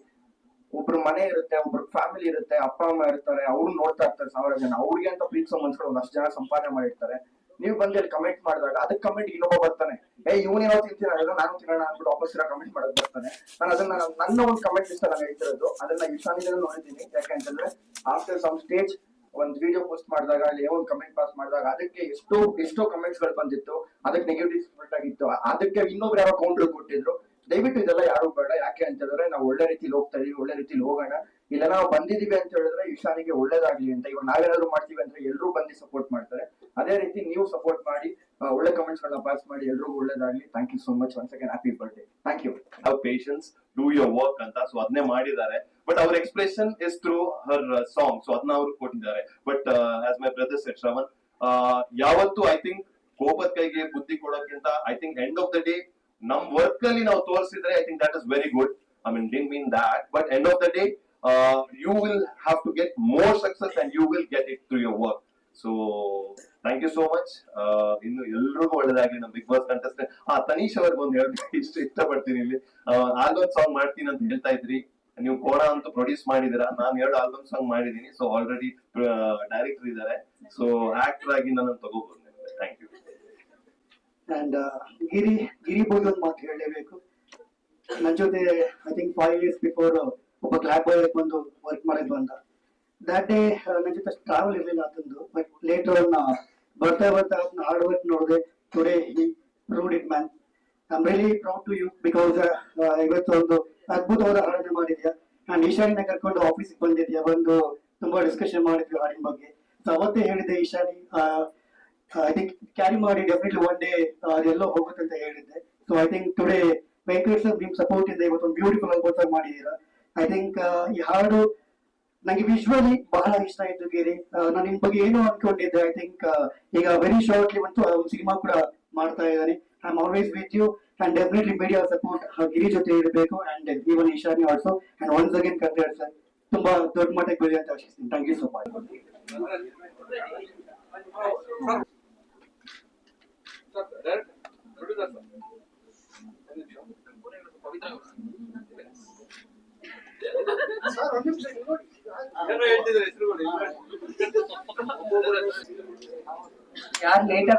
ಒಬ್ರು ಮನೆ ಇರುತ್ತೆ, ಒಬ್ರು ಫ್ಯಾಮಿಲಿ ಇರುತ್ತೆ, ಅಪ್ಪ, ಅಮ್ಮ ಇರ್ತಾರೆ, ಅವ್ರು ನೋಡ್ತಾ ಇರ್ತಾರೆ ಸಾವಿರ ಜನ. ಅವ್ರಿಗೆ ಅಂತ ಪ್ರೀತಿಸೋ ಮನ್ಸುಗಳು ಒಂದಷ್ಟು ಜನ ಸಂಪಾದನೆ ಮಾಡಿರ್ತಾರೆ. ನೀವು ಬಂದು ಅಲ್ಲಿ ಕಮೆಂಟ್ ಮಾಡಿದಾಗ ಅದಕ್ಕೆ ಕಮೆಂಟ್ ಇನ್ನೊಬ್ಬ ಬರ್ತಾನೆ. ಏ ಇವನೇನೋ ತಿಂತೀನ ನಾನು ತಿನ್ನೋಣ ಅಂದ್ಬಿಟ್ಟು ವಾಪಸ್ ಕಮೆಂಟ್ ಮಾಡೋದು ಬರ್ತಾನೆ. ನಾನು ಅದನ್ನ ನನ್ನ ಒಂದು ಕಮೆಂಟ್ ಇಷ್ಟ ನಾನು ಹೇಳ್ತಿರೋದು. ಅದನ್ನ ಇಶಾನಿಂದ ನೋಡಿದ್ದೀನಿ. ಯಾಕೆಂತಂದ್ರೆ ಆಫ್ಟರ್ ಸಮ್ ಸ್ಟೇಜ್ ಒಂದು ವಿಡಿಯೋ ಪೋಸ್ಟ್ ಮಾಡಿದಾಗ, ಅಲ್ಲಿ ಒಂದು ಕಮೆಂಟ್ ಪಾಸ್ ಮಾಡಿದಾಗ ಅದಕ್ಕೆ ಎಷ್ಟೋ ಎಷ್ಟೋ ಕಮೆಂಟ್ಸ್ಗಳು ಬಂದಿತ್ತು. ಅದಕ್ಕೆ ನೆಗೆಟಿವ್ ಆಗಿತ್ತು. ಅದಕ್ಕೆ ಇನ್ನೊಬ್ರು ಯಾರೋ ಕೌಂಟರ್ ಕೊಟ್ಟಿದ್ರು. ದಯವಿಟ್ಟು ಇದೆಲ್ಲ ಯಾರು ಬೇಡ. ಯಾಕೆ ಅಂತ ಹೇಳಿದ್ರೆ ನಾವು ಒಳ್ಳೆ ರೀತಿಲಿ ಹೋಗ್ತಾ ಇದೀವಿ, ಒಳ್ಳೆ ರೀತಿಲಿ ಹೋಗೋಣ. ಇಲ್ಲ, ನಾವು ಬಂದಿದೀವಿ ಅಂತ ಹೇಳಿದ್ರೆ ಈಶಾನಿಗೆ ಒಳ್ಳೇದಾಗ್ಲಿ ಅಂತ, ಇವಾಗ ನಾವೇನಾದ್ರು ಮಾಡ್ತೀವಿ ಅಂದ್ರೆ ಎಲ್ಲರೂ ಬಂದು ಸಪೋರ್ಟ್ ಮಾಡ್ತಾರೆ. ಅದೇ ರೀತಿ ನೀವು ಸಪೋರ್ಟ್ ಮಾಡಿ ಒಳ್ಳೆ ಕಮೆಂಟ್ಸ್ ಗಳನ್ನ ಪಾಸ್ ಮಾಡಿ ಎಲ್ರಿಗೂ ಒಳ್ಳೇದಾಗ್ಲಿ. Thank you so much once again happy birthday thank you have patience do your work ಅಂತ. ಸೊ ಅದನ್ನೇ ಮಾಡಿದ್ದಾರೆ. ಬಟ್ ಅವ್ರ expression is through her song so ಅದನ್ನ ಅವ್ರು ಕೊಟ್ಟಿದ್ದಾರೆ. But as my brother said Shravan ಯಾವತ್ತು ಐ ಥಿಂಕ್ ಕೋಪದ ಕೈಗೆ ಬುದ್ಧಿ ಕೊಡೋಕ್ಕಿಂತ I think end of the day ನಮ್ ವರ್ಕ್ ಅಲ್ಲಿ ನಾವು ತೋರಿಸಿದ್ರೆ I think that is very good I mean ಡಿನ್ mean that but end of the day you will have to get more success and you will get it through your work so thank you so much ಇನ್ನು ಎಲ್ರಿಗೂ ಒಳ್ಳೇದಾಗ್ಲಿ ನಮ್ big boss contestant ಆ, ತನೀಶ್ ಅವ್ರಿಗೆ ಒಂದು ಹೇಳಿ ಇಷ್ಟ ಇಷ್ಟಪಡ್ತೀನಿ ಇಲ್ಲಿ. ಆಲ್ಬಮ್ ಸಾಂಗ್ ಮಾಡ್ತೀನಿ ಅಂತ ಹೇಳ್ತಾ ಇದ್ರಿ. ನೀವು ಕೋಣ ಅಂತ ಪ್ರೊಡ್ಯೂಸ್ ಮಾಡಿದೀರಾ ನಾನು ಎರಡು ಆಲ್ಬಮ್ ಸಾಂಗ್ ಮಾಡಿದೀನಿ ಸೊ ಆಲ್ರೆಡಿ ಡೈರೆಕ್ಟರ್ ಇದ್ದಾರೆ. ಸೊ ಆಕ್ಟರ್ ಆಗಿ ನಾನು ತಗೋಬಹುದು thank you and Giri Giri ಬಗ್ಗೆ ಒಂದು ಮಾತು ಹೇಳಲೇಬೇಕು. ನನ್ನ ಜೊತೆ I think five years before ಒಬ್ಬ ಕ್ಲಾಬ್ ಬಾಯ್ ಬಂದು ವರ್ಕ್ ಮಾಡಿದ್ವು ಅಂತ ದಟ್ ಡೇ ನನ್ನ ಜೊತೆ ಟ್ರಾವೆಲ್ ಇರಲಿಲ್ಲ ಅದೊಂದು ಬಟ್ ಲೇಟರ್ ಅವ್ನ ಬರ್ತಾ ಬರ್ತಾ ಅದನ್ನ ಹಾರ್ಡ್ ವರ್ಕ್ ನೋಡಿದೆ today he proved it man I am really proud to you because ಇವತ್ತು ಒಂದು ಅದ್ಭುತವಾದ ಹಾಡನ್ನ ಮಾಡಿದ್ಯಾ. ನಾನು ಈಶಾನಿನ ಕರ್ಕೊಂಡು ಆಫೀಸಿಗೆ ಬಂದಿದ್ಯಾ, ಬಂದು ತುಂಬಾ ಡಿಸ್ಕಷನ್ ಮಾಡಿದ್ವಿ ಹಾಡಿನ ಬಗ್ಗೆ. ಸೊ ಅವತ್ತೇ ಹೇಳಿದೆ ಈಶಾನಿ ಐ ಥಿಂಕ್ ಕ್ಯಾರಿ ಮಾಡಿ ಡೆಫಿನೆಟ್ಲಿ ಒನ್ ಡೇ ಅದೆಲ್ಲೋ ಹೋಗುತ್ತೆ ಅಂತ ಹೇಳಿದ್ದೆ. So I think today Venkatesh sir ನಿಮ್ ಸಪೋರ್ಟ್ ಇವತ್ತು ಒಂದು ಬ್ಯೂಟಿಫುಲ್ ಆಗಿ ಮಾಡಿದ್ದೀರಾ? ಐ ಥಿಂಕ್ ಈ ಹಾಡು ನಂಗೆ ವಿಶ್ವಲಿ ಬಹಳ ಇಷ್ಟ ಆಯ್ತು ಗಿರಿ ನಾನು ನಿಮ್ ಬಗ್ಗೆ ಏನು ಅನ್ಕೊಂಡಿದ್ದೆ. ಐ ಥಿಂಕ್ ಈಗ ವೆರಿ ಶಾರ್ಟ್ಲಿ ಒಂದು ಸಿನಿಮಾ ಕೂಡ ಮಾಡ್ತಾ ಇದ್ದಾನೆ. I always with you and definitely media support Giri ಜೊತೆ ಇರಬೇಕು and even Ishani also and once again congrats sir ತುಂಬಾ ದೊಡ್ಡ ಮಟ್ಟಕ್ಕೆ ಬೆಳೆಯುವಂತ ಆಶಿಸ್ತೀನಿ. ಥ್ಯಾಂಕ್ ಯು ಸೊ ಮಚ್ ಯಾರು ಲೇಟ್